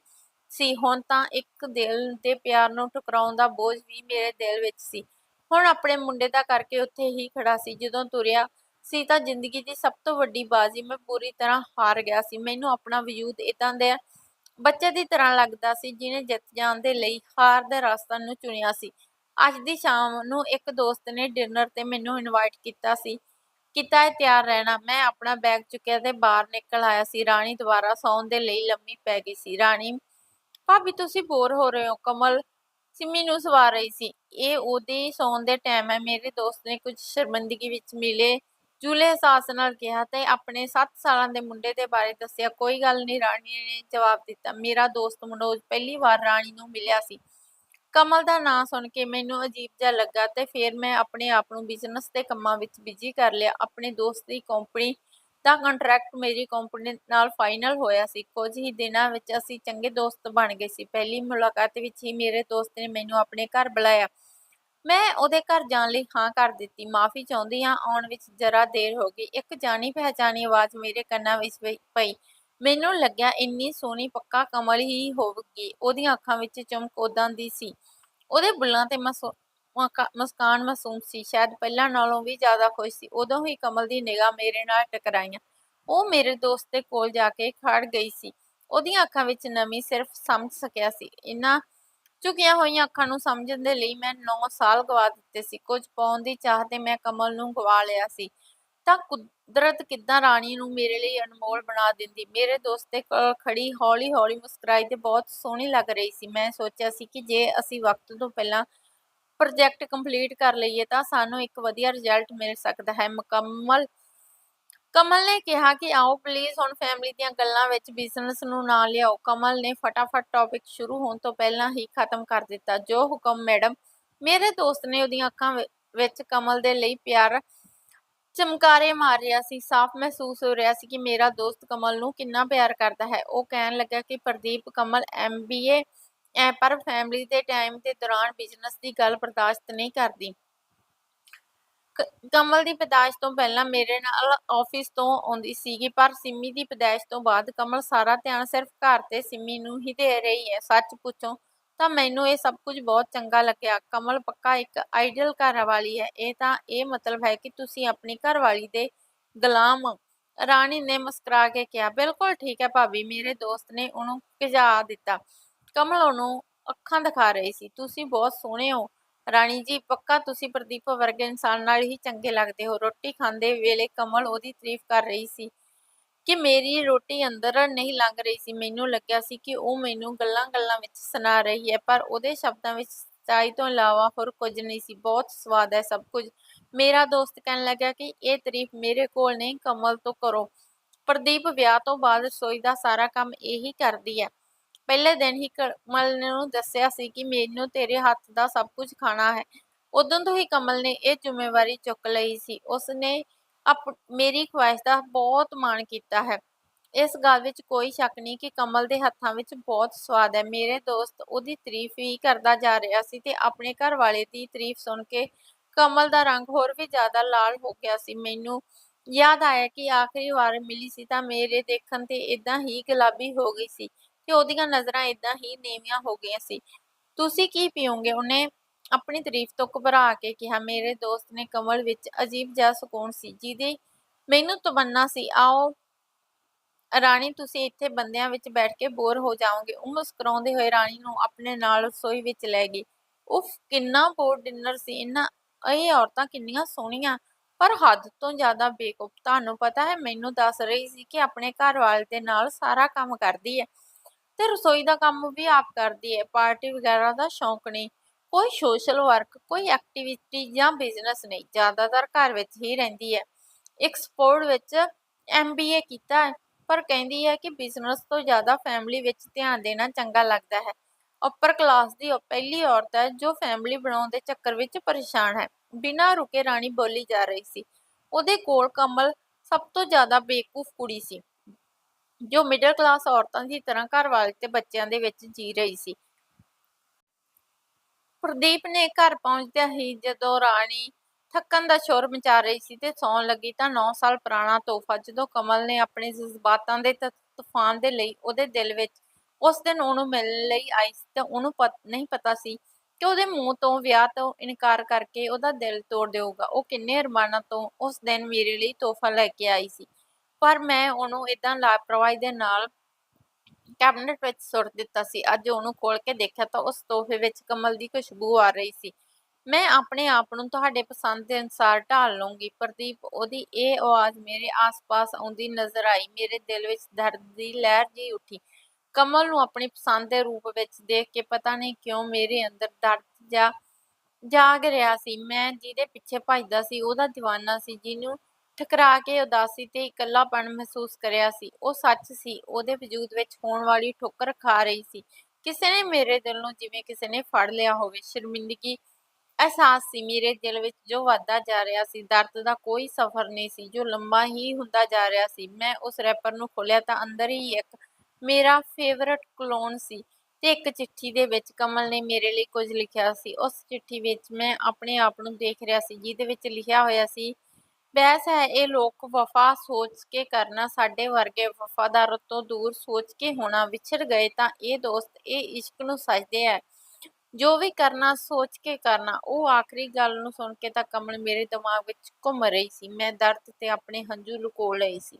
ਸੀ। ਹੁਣ ਤਾਂ ਇੱਕ ਦਿਲ ਦੇ ਪਿਆਰ ਨੂੰ ਠੁਕਰਾਉਣ ਦਾ ਬੋਝ ਵੀ ਮੇਰੇ ਦਿਲ ਵਿੱਚ ਸੀ। ਹੁਣ ਆਪਣੇ ਮੁੰਡੇ ਦਾ ਕਰਕੇ ਉੱਥੇ ਹੀ ਖੜਾ ਸੀ। ਜਦੋਂ ਤੁਰਿਆ ਸੀ ਤਾਂ ਜ਼ਿੰਦਗੀ ਦੀ ਸਭ ਤੋਂ ਵੱਡੀ ਬਾਜ਼ੀ ਮੈਂ ਪੂਰੀ ਤਰ੍ਹਾਂ ਹਾਰ ਗਿਆ ਸੀ। ਮੈਨੂੰ ਆਪਣਾ ਵਜੂਦ ਇਦਾਂ ਦੇ ਬੱਚੇ ਦੀ ਤਰ੍ਹਾਂ ਲੱਗਦਾ ਸੀ ਜਿਹਨੇ ਜਿੱਤ ਜਾਣ ਦੇ ਲਈ ਹਾਰ ਦਾ ਰਸਤਾ ਨੂੰ ਚੁਣਿਆ ਸੀ। ਅੱਜ ਦੀ ਸ਼ਾਮ ਨੂੰ ਇੱਕ ਦੋਸਤ ਨੇ ਡਿਨਰ ਤੇ ਮੈਨੂੰ ਇਨਵਾਈਟ ਕੀਤਾ ਸੀ। ਕੀਤਾ ਤਿਆਰ ਰਹਿਣਾ? ਮੈਂ ਆਪਣਾ ਬੈਗ ਚੁੱਕਿਆ ਤੇ ਬਾਹਰ ਨਿਕਲ ਆਇਆ ਸੀ। ਰਾਣੀ ਦੁਬਾਰਾ ਸੌਣ ਦੇ ਲਈ ਲੰਮੀ ਪੈ ਗਈ ਸੀ। ਰਾਣੀ, ਭਾਬੀ, ਤੁਸੀਂ ਬੋਰ ਹੋ ਰਹੇ ਹੋ, ਕਮਲ। ਸਿੰਮੀ ਨੂੰ ਸਵਾਰ ਰਹੀ ਸੀ। ਇਹ ਉਹਦੇ ਸੌਣ ਦੇ ਟਾਈਮ ਹੈ। ਮੇਰੇ ਦੋਸਤ ਨੇ ਕੁਝ ਸ਼ਰਮਿੰਦਗੀ ਵਿੱਚ ਮਿਲੇ ਜੂਲੇ ਅਹਿਸਾਸ ਨਾਲ ਕਿਹਾ ਤੇ ਆਪਣੇ 7 ਸਾਲਾਂ ਦੇ ਮੁੰਡੇ ਦੇ ਬਾਰੇ ਦੱਸਿਆ। ਕੋਈ ਗੱਲ ਨਹੀਂ, ਰਾਣੀ ਨੇ ਜਵਾਬ ਦਿੱਤਾ। ਮੇਰਾ ਦੋਸਤ ਮਨੋਜ ਪਹਿਲੀ ਵਾਰ ਰਾਣੀ ਨੂੰ ਮਿਲਿਆ ਸੀ। ਕਮਲ ਦਾ ਨਾਂ ਸੁਣ ਕੇ ਮੈਨੂੰ ਅਜੀਬ ਜਿਹਾ ਲੱਗਾ ਤੇ ਫਿਰ ਮੈਂ ਆਪਣੇ ਆਪ ਨੂੰ ਬਿਜ਼ਨਸ ਦੇ ਕੰਮਾਂ ਵਿੱਚ ਬਿਜ਼ੀ ਕਰ ਲਿਆ। ਆਪਣੇ ਦੋਸਤ ਦੀ ਕੰਪਨੀ ਦਾ ਕੰਟਰੈਕਟ ਮੇਰੀ ਕੰਪਨੀ ਨਾਲ ਫਾਈਨਲ ਹੋਇਆ ਸੀ। ਕੁਝ ਹੀ ਦਿਨਾਂ ਵਿੱਚ ਅਸੀਂ ਚੰਗੇ ਦੋਸਤ ਬਣ ਗਏ ਸੀ। ਪਹਿਲੀ ਮੁਲਾਕਾਤ ਵਿੱਚ ਹੀ ਮੇਰੇ ਦੋਸਤ ਨੇ ਮੈਨੂੰ ਆਪਣੇ ਘਰ ਬੁਲਾਇਆ। ਮੈਂ ਉਹਦੇ ਘਰ ਜਾਣ ਲਈ ਹਾਂ ਕਰ ਦਿੱਤੀ। ਮਾਫੀ ਚਾਹੁੰਦੀ ਹਾਂ, ਆਉਣ ਵਿੱਚ ਜਰਾ ਦੇਰ ਹੋ ਗਈ। ਇੱਕ ਜਾਣੀ ਪਹਿਚਾਣੀ ਆਵਾਜ਼ ਮੇਰੇ ਕੰਨਾਂ ਵਿੱਚ ਪਈ- ਪਈ। ਮੈਨੂੰ ਲੱਗਿਆ ਇੰਨੀ ਸੋਹਣੀ ਪੱਕਾ ਕਮਲ ਹੀ ਹੋਵੇਗੀ। ਉਹਦੀਆਂ ਅੱਖਾਂ ਵਿੱਚ ਚਮਕ ਉਦਾਂ ਦੀ ਸੀ। ਉਹਦੇ ਬੁੱਲਾਂ ਤੇ ਮਸੂ- ਮਾਸੂਮ ਸੀ। ਸ਼ਾਇਦ ਪਹਿਲਾਂ ਨਾਲੋਂ ਵੀ ਜ਼ਿਆਦਾ ਖੁਸ਼ ਸੀ। ਉਦੋਂ ਹੀ ਕਮਲ ਦੀ ਨਿਗਾਹ ਮੇਰੇ ਨਾਲ ਟਕਰਾਈਆਂ। ਉਹ ਮੇਰੇ ਦੋਸਤ ਦੇ ਕੋਲ ਜਾ ਕੇ ਖੜ ਗਈ ਸੀ। ਉਹਦੀਆਂ ਅੱਖਾਂ ਵਿੱਚ ਨਮੀ ਸਿਰਫ ਸਮਝ ਸਕਿਆ ਸੀ। ਇਹਨਾਂ ਝੁਕੀਆਂ ਹੋਈਆਂ ਅੱਖਾਂ ਨੂੰ ਸਮਝਣ ਦੇ ਲਈ ਮੈਂ 9 ਸਾਲ ਗਵਾ ਦਿੱਤੇ ਸੀ। ਕੁਝ ਪਾਉਣ ਦੀ ਚਾਹ ਤੇ ਮੈਂ ਕਮਲ ਨੂੰ ਗਵਾ ਲਿਆ ਸੀ। ਤਾਂ ਕੁਦਰਤ ਕਿੱਦਾਂ ਰਾਣੀ ਨੂੰ ਮੇਰੇ ਲਈ ਅਨਮੋਲ ਬਣਾ ਦਿੰਦੀ? ਮੇਰੇ ਦੋਸਤ ਦੇ ਖੜੀ ਹੌਲੀ ਹੌਲੀ ਮੁਸਕਰਾਈ ਤੇ ਬਹੁਤ ਸੋਹਣੀ ਲੱਗ ਰਹੀ ਸੀ। ਮੈਂ ਸੋਚਿਆ ਸੀ ਕਿ ਜੇ ਅਸੀਂ ਵਕਤ ਤੋਂ ਪਹਿਲਾਂ ਪ੍ਰੋਜੈਕਟ ਕੰਪਲੀਟ ਕਰ ਲਈਏ ਤਾਂ ਸਾਨੂੰ ਇੱਕ ਵਧੀਆ ਰਿਜ਼ਲਟ ਮਿਲ ਸਕਦਾ ਹੈ। ਮੁਕੰਮਲ, ਕਮਲ ਨੇ ਕਿਹਾ ਕਿ ਆਓ ਪਲੀਜ਼ ਹੁਣ ਫੈਮਿਲੀ ਦੀਆਂ ਗੱਲਾਂ ਵਿੱਚ ਬਿਜ਼ਨਸ ਨੂੰ ਨਾ ਲਿਆਓ। ਕਮਲ ਨੇ ਫਟਾਫਟ ਟੌਪਿਕ ਸ਼ੁਰੂ ਹੋਣ ਤੋਂ ਪਹਿਲਾਂ ਹੀ ਖਤਮ ਕਰ ਦਿੱਤਾ। ਜੋ ਹੁਕਮ ਮੈਡਮ ਮੇਰੇ ਦੋਸਤ ਨੇ ਉਹਦੀਆਂ ਅੱਖਾਂ ਵਿੱਚ ਕਮਲ ਦੇ ਲਈ ਪਿਆਰ ਚਮਕਾਰੇ ਮਾਰ ਰਿਹਾ ਸੀ, ਸਾਫ਼ ਮਹਿਸੂਸ ਹੋ ਰਿਹਾ ਸੀ ਕਿ ਮੇਰਾ ਦੋਸਤ ਕਮਲ ਨੂੰ ਕਿੰਨਾ ਪਿਆਰ ਕਰਦਾ ਹੈ। ਉਹ ਕਹਿਣ ਲੱਗਾ ਕਿ ਪ੍ਰਦੀਪ, ਕਮਲ ਐਮਬੀਏ ਪਰ ਫੈਮਿਲੀ ਦੇ ਟਾਈਮ ਦੇ ਦੌਰਾਨ ਬਿਜ਼ਨਸ ਦੀ ਗੱਲ ਬਰਦਾਸ਼ਤ ਨਹੀਂ ਕਰਦੀ। ਕਮਲ ਦੀ ਪੈਦਾਇਸ਼ ਤੋਂ ਪਹਿਲਾਂ ਮੇਰੇ ਨਾਲ ਆਫਿਸ ਤੋਂ ਆਉਂਦੀ ਸੀਗੀ, ਪਰ ਸਿੰਮੀ ਦੀ ਪੈਦਾਇਸ਼ ਤੋਂ ਬਾਅਦ ਕਮਲ ਸਾਰਾ ਧਿਆਨ ਸਿਰਫ ਘਰ ਤੇ ਸਿੰਮੀ ਨੂੰ ਹੀ ਦੇ ਰਹੀ ਹੈ। ਸੱਚ ਪੁੱਛੋ ਤਾਂ ਮੈਨੂੰ ਇਹ ਸਭ ਕੁਝ ਬਹੁਤ ਚੰਗਾ ਲੱਗਿਆ। ਕਮਲ ਪੱਕਾ ਇੱਕ ਆਈਡਲ ਘਰ ਵਾਲੀ ਹੈ। ਇਹ ਤਾਂ ਇਹ ਮਤਲਬ ਹੈ ਕਿ ਤੁਸੀਂ ਆਪਣੀ ਘਰਵਾਲੀ ਦੇ ਗੁਲਾਮ ਰਾਣੀ ਨੇ ਮੁਸਕਰਾ ਕੇ ਕਿਹਾ, ਬਿਲਕੁਲ ਠੀਕ ਹੈ ਭਾਬੀ, ਮੇਰੇ ਦੋਸਤ ਨੇ ਉਹਨੂੰ ਭਜਾ ਦਿੱਤਾ। ਕਮਲ ਉਹਨੂੰ ਅੱਖਾਂ ਦਿਖਾ ਰਹੀ ਸੀ। ਤੁਸੀਂ ਬਹੁਤ ਸੋਹਣੇ ਹੋ ਰਾਣੀ ਜੀ, ਪੱਕਾ ਤੁਸੀਂ ਪ੍ਰਦੀਪ ਵਰਗੇ ਇਨਸਾਨ ਨਾਲ ਹੀ ਚੰਗੇ ਲੱਗਦੇ ਹੋ। ਰੋਟੀ ਖਾਂਦੇ ਵੇਲੇ ਕਮਲ ਉਹਦੀ ਤਾਰੀਫ ਕਰ ਰਹੀ ਸੀ। ਕਿ ਮੇਰੀ ਰੋਟੀ ਅੰਦਰ ਨਹੀਂ ਲੰਘ ਰਹੀ ਸੀ। ਮੈਨੂੰ ਲੱਗਿਆ ਸੀ ਕਿ ਉਹ ਮੈਨੂੰ ਗੱਲਾਂ-ਗੱਲਾਂ ਵਿੱਚ ਸੁਣਾ ਰਹੀ ਹੈ, ਪਰ ਉਹਦੇ ਸ਼ਬਦਾਂ ਵਿੱਚ ਸੱਚਾਈ ਤੋਂ ਇਲਾਵਾ ਹੋਰ ਕੁਝ ਨਹੀਂ ਸੀ। ਬਹੁਤ ਸਵਾਦ ਹੈ ਸਭ ਕੁਝ। ਮੇਰਾ ਦੋਸਤ ਕਹਿਣ ਲੱਗਾ ਕਿ ਇਹ ਤਾਰੀਫ ਮੇਰੇ ਕੋਲ ਨਹੀਂ, ਕਮਲ ਤੋਂ ਕਰੋ। ਪ੍ਰਦੀਪ ਵਿਆਹ ਤੋਂ ਬਾਅਦ ਰਸੋਈ ਦਾ ਸਾਰਾ ਕੰਮ ਇਹੀ ਕਰਦੀ ਹੈ। ਪਹਿਲੇ ਦਿਨ ਹੀ ਕਮਲ ਨੇ ਉਹਨੂੰ ਦੱਸਿਆ ਸੀ ਕਿ ਮੈਨੂੰ ਤੇਰੇ ਹੱਥ ਦਾ ਸਭ ਕੁਝ ਖਾਣਾ ਹੈ। ਉਦੋਂ ਤੋਂ ਹੀ ਕਮਲ ਨੇ ਇਹ ਜ਼ਿੰਮੇਵਾਰੀ ਚੁੱਕ ਲਈ ਸੀ। ਉਸਨੇ ਅਪ, ਮੇਰੀ ਖੁਆਇਸ਼ ਦਾ ਬਹੁਤ ਮਾਣ ਕੀਤਾ ਹੈ। ਇਸ ਗੱਲ ਵਿੱਚ ਕੋਈ ਸ਼ੱਕ ਨਹੀਂ ਕਿ ਕਮਲ ਦੇ ਹੱਥਾਂ ਵਿੱਚ ਬਹੁਤ ਸਵਾਦ ਹੈ। ਮੇਰੇ ਦੋਸਤ ਉਹਦੀ ਤਾਰੀਫ ਹੀ ਕਰਦਾ ਜਾ ਰਿਹਾ ਸੀ ਤੇ ਆਪਣੇ ਘਰ ਵਾਲੇ ਦੀ ਤਾਰੀਫ ਸੁਣ ਕੇ ਕਮਲ ਦਾ ਰੰਗ ਹੋਰ ਵੀ ਜ਼ਿਆਦਾ ਲਾਲ ਹੋ ਗਿਆ ਸੀ। ਮੈਨੂੰ ਯਾਦ ਆਇਆ ਕਿ ਆਖਰੀ ਵਾਰ ਮਿਲੀ ਸੀ ਤਾਂ ਮੇਰੇ ਦੇਖਣ ਤੇ ਇਦਾਂ ਹੀ ਗੁਲਾਬੀ ਹੋ ਗਈ ਸੀ ਤੇ ਉਹਦੀਆਂ ਨਜ਼ਰਾਂ ਇਦਾਂ ਹੀ ਨੀਵੀਆਂ ਹੋ ਗਈਆਂ ਸੀ। ਤੁਸੀਂ ਕੀ ਪੀਓਗੇ? ਉਹਨੇ ਆਪਣੀ ਤਾਰੀਫ ਤੋਂ ਘਬਰਾ ਕੇ ਕਿਹਾ, ਮੇਰੇ ਦੋਸਤ ਨੇ ਕਮਲ ਵਿੱਚ ਅਜੀਬ ਜਿਹਾ ਸਕੂਨ ਸੀ, ਜਿਹਦੀ ਮੈਨੂੰ ਤਮੰਨਾ ਸੀ, ਆਓ ਰਾਣੀ, ਤੁਸੀਂ ਇੱਥੇ ਬੰਦਿਆਂ ਵਿੱਚ ਬੈਠ ਕੇ ਬੋਰ ਹੋ ਜਾਓਗੇ। ਉਹ ਮੁਸਕਰਾਉਂਦੇ ਹੋਏ ਰਾਣੀ ਨੂੰ ਆਪਣੇ ਨਾਲ ਰਸੋਈ ਵਿੱਚ ਲੈ ਗਈ। ਉਫ, ਕਿੰਨਾ ਬੋਰ ਡਿਨਰ ਸੀ, ਇਹਨਾਂ, ਇਹ ਔਰਤਾਂ ਕਿੰਨੀਆਂ ਸੋਹਣੀਆਂ, ਪਰ ਹੱਦ ਤੋਂ ਜ਼ਿਆਦਾ ਬੇਕੂਫ। ਤੁਹਾਨੂੰ ਪਤਾ ਹੈ, ਮੈਨੂੰ ਦੱਸ ਰਹੀ ਸੀ ਕਿ ਆਪਣੇ ਘਰ ਵਾਲੇ ਦੇ ਨਾਲ ਸਾਰਾ ਕੰਮ ਕਰਦੀ ਹੈ ਤੇ ਰਸੋਈ ਦਾ ਕੰਮ ਵੀ ਆਪ ਕਰਦੀ ਹੈ। ਪਾਰਟੀ ਵਗੈਰਾ ਦਾ ਸ਼ੌਂਕ ਨਹੀਂ। ਕੋਈ ਸੋਸ਼ਲ ਵਰਕ ਕੋਈ ਐਕਟੀਵਿਟੀ ਜਾਂ ਬਿਜ਼ਨਸ ਨਹੀਂ, ਜ਼ਿਆਦਾਤਰ ਘਰ ਵਿੱਚ ਹੀ ਰਹਿੰਦੀ ਹੈ। ਐਕਸਪੋਰਟ ਵਿੱਚ ਐਮਬੀਏ ਕੀਤਾ ਹੈ, ਪਰ ਕਹਿੰਦੀ ਹੈ ਕਿ ਬਿਜ਼ਨਸ ਤੋਂ ਜ਼ਿਆਦਾ ਫੈਮਿਲੀ ਵਿੱਚ ਧਿਆਨ ਦੇਣਾ ਚੰਗਾ ਲੱਗਦਾ ਹੈ। ਉੱਪਰ ਕਲਾਸ ਦੀ ਪਹਿਲੀ ਔਰਤ ਹੈ, ਜੋ ਫੈਮਿਲੀ ਬਣਾਉਣ ਦੇ ਚੱਕਰ ਵਿੱਚ ਪਰੇਸ਼ਾਨ ਹੈ। ਬਿਨਾਂ ਰੁਕੇ ਰਾਣੀ ਬੋਲੀ ਜਾ ਰਹੀ ਸੀ। ਉਹਦੇ ਕੋਲ ਕਮਲ ਸਭ ਤੋਂ ਜ਼ਿਆਦਾ ਬੇਕੂਫ ਕੁੜੀ ਸੀ, ਜੋ ਮਿਡਲ ਕਲਾਸ ਔਰਤਾਂ ਦੀ ਤਰ੍ਹਾਂ ਘਰ ਵਾਲੇ ਤੇ ਬੱਚਿਆਂ ਦੇ ਵਿੱਚ ਜੀ ਰਹੀ ਸੀ। ਪ੍ਰਦੀਪ ਨੇ ਘਰ ਪਹੁੰਚਦਿਆਂ ਹੀ ਜਦੋਂ ਰਾਣੀ ਥੱਕਣ ਦਾ ਸ਼ੋਰ ਮਚਾ ਰਹੀ ਸੀ ਤੇ ਸੌਣ ਲੱਗੀ ਤਾਂ 9 ਸਾਲ ਪੁਰਾਣਾ ਤੋਹਫਾ, ਜਦੋਂ ਕਮਲ ਨੇ ਆਪਣੇ ਜਜ਼ਬਾਤਾਂ ਦੇ ਤੂਫਾਨ ਦੇ ਲਈ ਉਹਦੇ ਦਿਲ ਵਿੱਚ ਉਸ ਦਿਨ ਉਹਨੂੰ ਮਿਲਣ ਲਈ ਆਈ ਸੀ ਤਾਂ ਉਹਨੂੰ ਪਤ, ਨਹੀਂ ਪਤਾ ਸੀ ਕਿ ਉਹਦੇ ਮੂੰਹ ਤੋਂ ਵਿਆਹ ਤੋਂ ਇਨਕਾਰ ਕਰਕੇ ਉਹਦਾ ਦਿਲ ਤੋੜ ਦੇਊਗਾ। ਉਹ ਕਿੰਨੇ ਅਰਮਾਨਾਂ ਤੋਂ ਉਸ ਦਿਨ ਮੇਰੇ ਲਈ ਤੋਹਫਾ ਲੈ ਕੇ ਆਈ ਸੀ। ਪਰ ਮੈਂ ਉਹਨੂੰ ਇਦਾਂ ਲਾਪਰਵਾਹੀ ਦੇ ਨਾਲ ਕੈਬਨਿਟ ਵਿੱਚ ਸੁੱਟ ਦਿੱਤਾ ਸੀ। ਅੱਜ ਉਹਨੂੰ ਖੋਲ ਕੇ ਦੇਖਿਆ ਤਾਂ ਉਸ ਤੋਹਫੇ ਵਿੱਚ ਕਮਲ ਦੀ ਖੁਸ਼ਬੂ ਆ ਰਹੀ ਸੀ। ਮੈਂ ਆਪਣੇ ਆਪ ਨੂੰ ਤੁਹਾਡੇ ਪਸੰਦ ਦੇ ਅਨੁਸਾਰ ਢਾਲ ਲਵਾਂਗੀ ਪ੍ਰਦੀਪ, ਉਹਦੀ ਇਹ ਆਵਾਜ਼ ਮੇਰੇ ਆਸ-ਪਾਸ ਆਉਂਦੀ ਨਜ਼ਰ ਆਈ। ਮੇਰੇ ਦਿਲ ਵਿੱਚ ਦਰਦ ਦੀ ਲਹਿਰ ਜੀ ਉੱਠੀ। ਕਮਲ ਨੂੰ ਆਪਣੀ ਪਸੰਦ ਦੇ ਰੂਪ ਵਿੱਚ ਦੇਖ ਕੇ ਪਤਾ ਨਹੀਂ ਕਿਉਂ ਮੇਰੇ ਅੰਦਰ ਦਰਦ ਜਾ ਜਾਗ ਰਿਹਾ ਸੀ। ਮੈਂ ਜਿਹਦੇ ਪਿੱਛੇ ਭੱਜਦਾ ਸੀ, ਉਹਦਾ دیਵਾਨਾ ਸੀ, ਜਿਹਨੂੰ ਠਕਰਾ ਕੇ ਉਦਾਸੀ ਤੇ ਇਕੱਲਾਪਣ ਮਹਿਸੂਸ ਕਰਿਆ ਸੀ। ਉਹ ਸੱਚ ਸੀ, ਉਹਦੇ ਵਜੂਦ ਵਿੱਚ ਹੋਣ ਵਾਲੀ ਠੋਕਰ ਖਾ ਰਹੀ ਸੀ। ਕਿਸੇ ਨੇ ਮੇਰੇ ਦਿਲ ਨੂੰ ਜਿਵੇਂ ਕਿਸੇ ਨੇ ਫੜ ਲਿਆ ਹੋਵੇ। ਸ਼ਰਮਿੰਦਗੀ ਅਹਿਸਾਸ ਸੀ ਮੇਰੇ ਦਿਲ ਵਿੱਚ ਜੋ ਵੱਧਦਾ ਜਾ ਰਿਹਾ ਸੀ। ਦਰਦ ਦਾ ਕੋਈ ਸਫ਼ਰ ਨਹੀਂ ਸੀ, ਜੋ ਲੰਮਾ ਹੀ ਹੁੰਦਾ ਜਾ ਰਿਹਾ ਸੀ। ਮੈਂ ਉਸ ਰੈਪਰ ਨੂੰ ਖੋਲਿਆ ਤਾਂ ਅੰਦਰ ਹੀ ਇੱਕ ਮੇਰਾ ਫੇਵਰਟ ਕਲੋਨ ਸੀ ਤੇ ਇੱਕ ਚਿੱਠੀ ਦੇ ਵਿੱਚ ਕਮਲ ਨੇ ਮੇਰੇ ਲਈ ਕੁਝ ਲਿਖਿਆ ਸੀ। ਉਸ ਚਿੱਠੀ ਵਿੱਚ ਮੈਂ ਆਪਣੇ ਆਪ ਨੂੰ ਦੇਖ ਰਿਹਾ ਸੀ, ਜਿਹਦੇ ਵਿੱਚ ਲਿਖਿਆ ਹੋਇਆ ਸੀ ਬਹਿਸ ਹੈ ਇਹ ਲੋਕ ਵਫਾ ਸੋਚ ਕੇ ਕਰਨਾ ਸਾਡੇ ਵਰਗੇ ਵਫਾਦਾਰ ਤੋਂ ਦੂਰ ਸੋਚ ਕੇ ਹੋਣਾ ਵਿਛੜ ਗਏ ਤਾਂ ਇਹ ਦੋਸਤ ਇਹ ਇਸ਼ਕ ਨੂੰ ਸਜਦੇ ਹੈ ਜੋ ਵੀ ਕਰਨਾ, ਸੋਚ ਕੇ ਕਰਨਾ, ਉਹ ਆਖਰੀ ਗੱਲ ਨੂੰ ਸੁਣ ਕੇ ਤਾਂ ਕਮਲ ਮੇਰੇ ਦਿਮਾਗ ਵਿੱਚ ਘੁੰਮ ਰਹੀ ਸੀ। ਮੈਂ ਦਰਦ ਤੇ ਆਪਣੇ ਹੰਝੂ ਲੁਕੋ ਲਏ ਸੀ।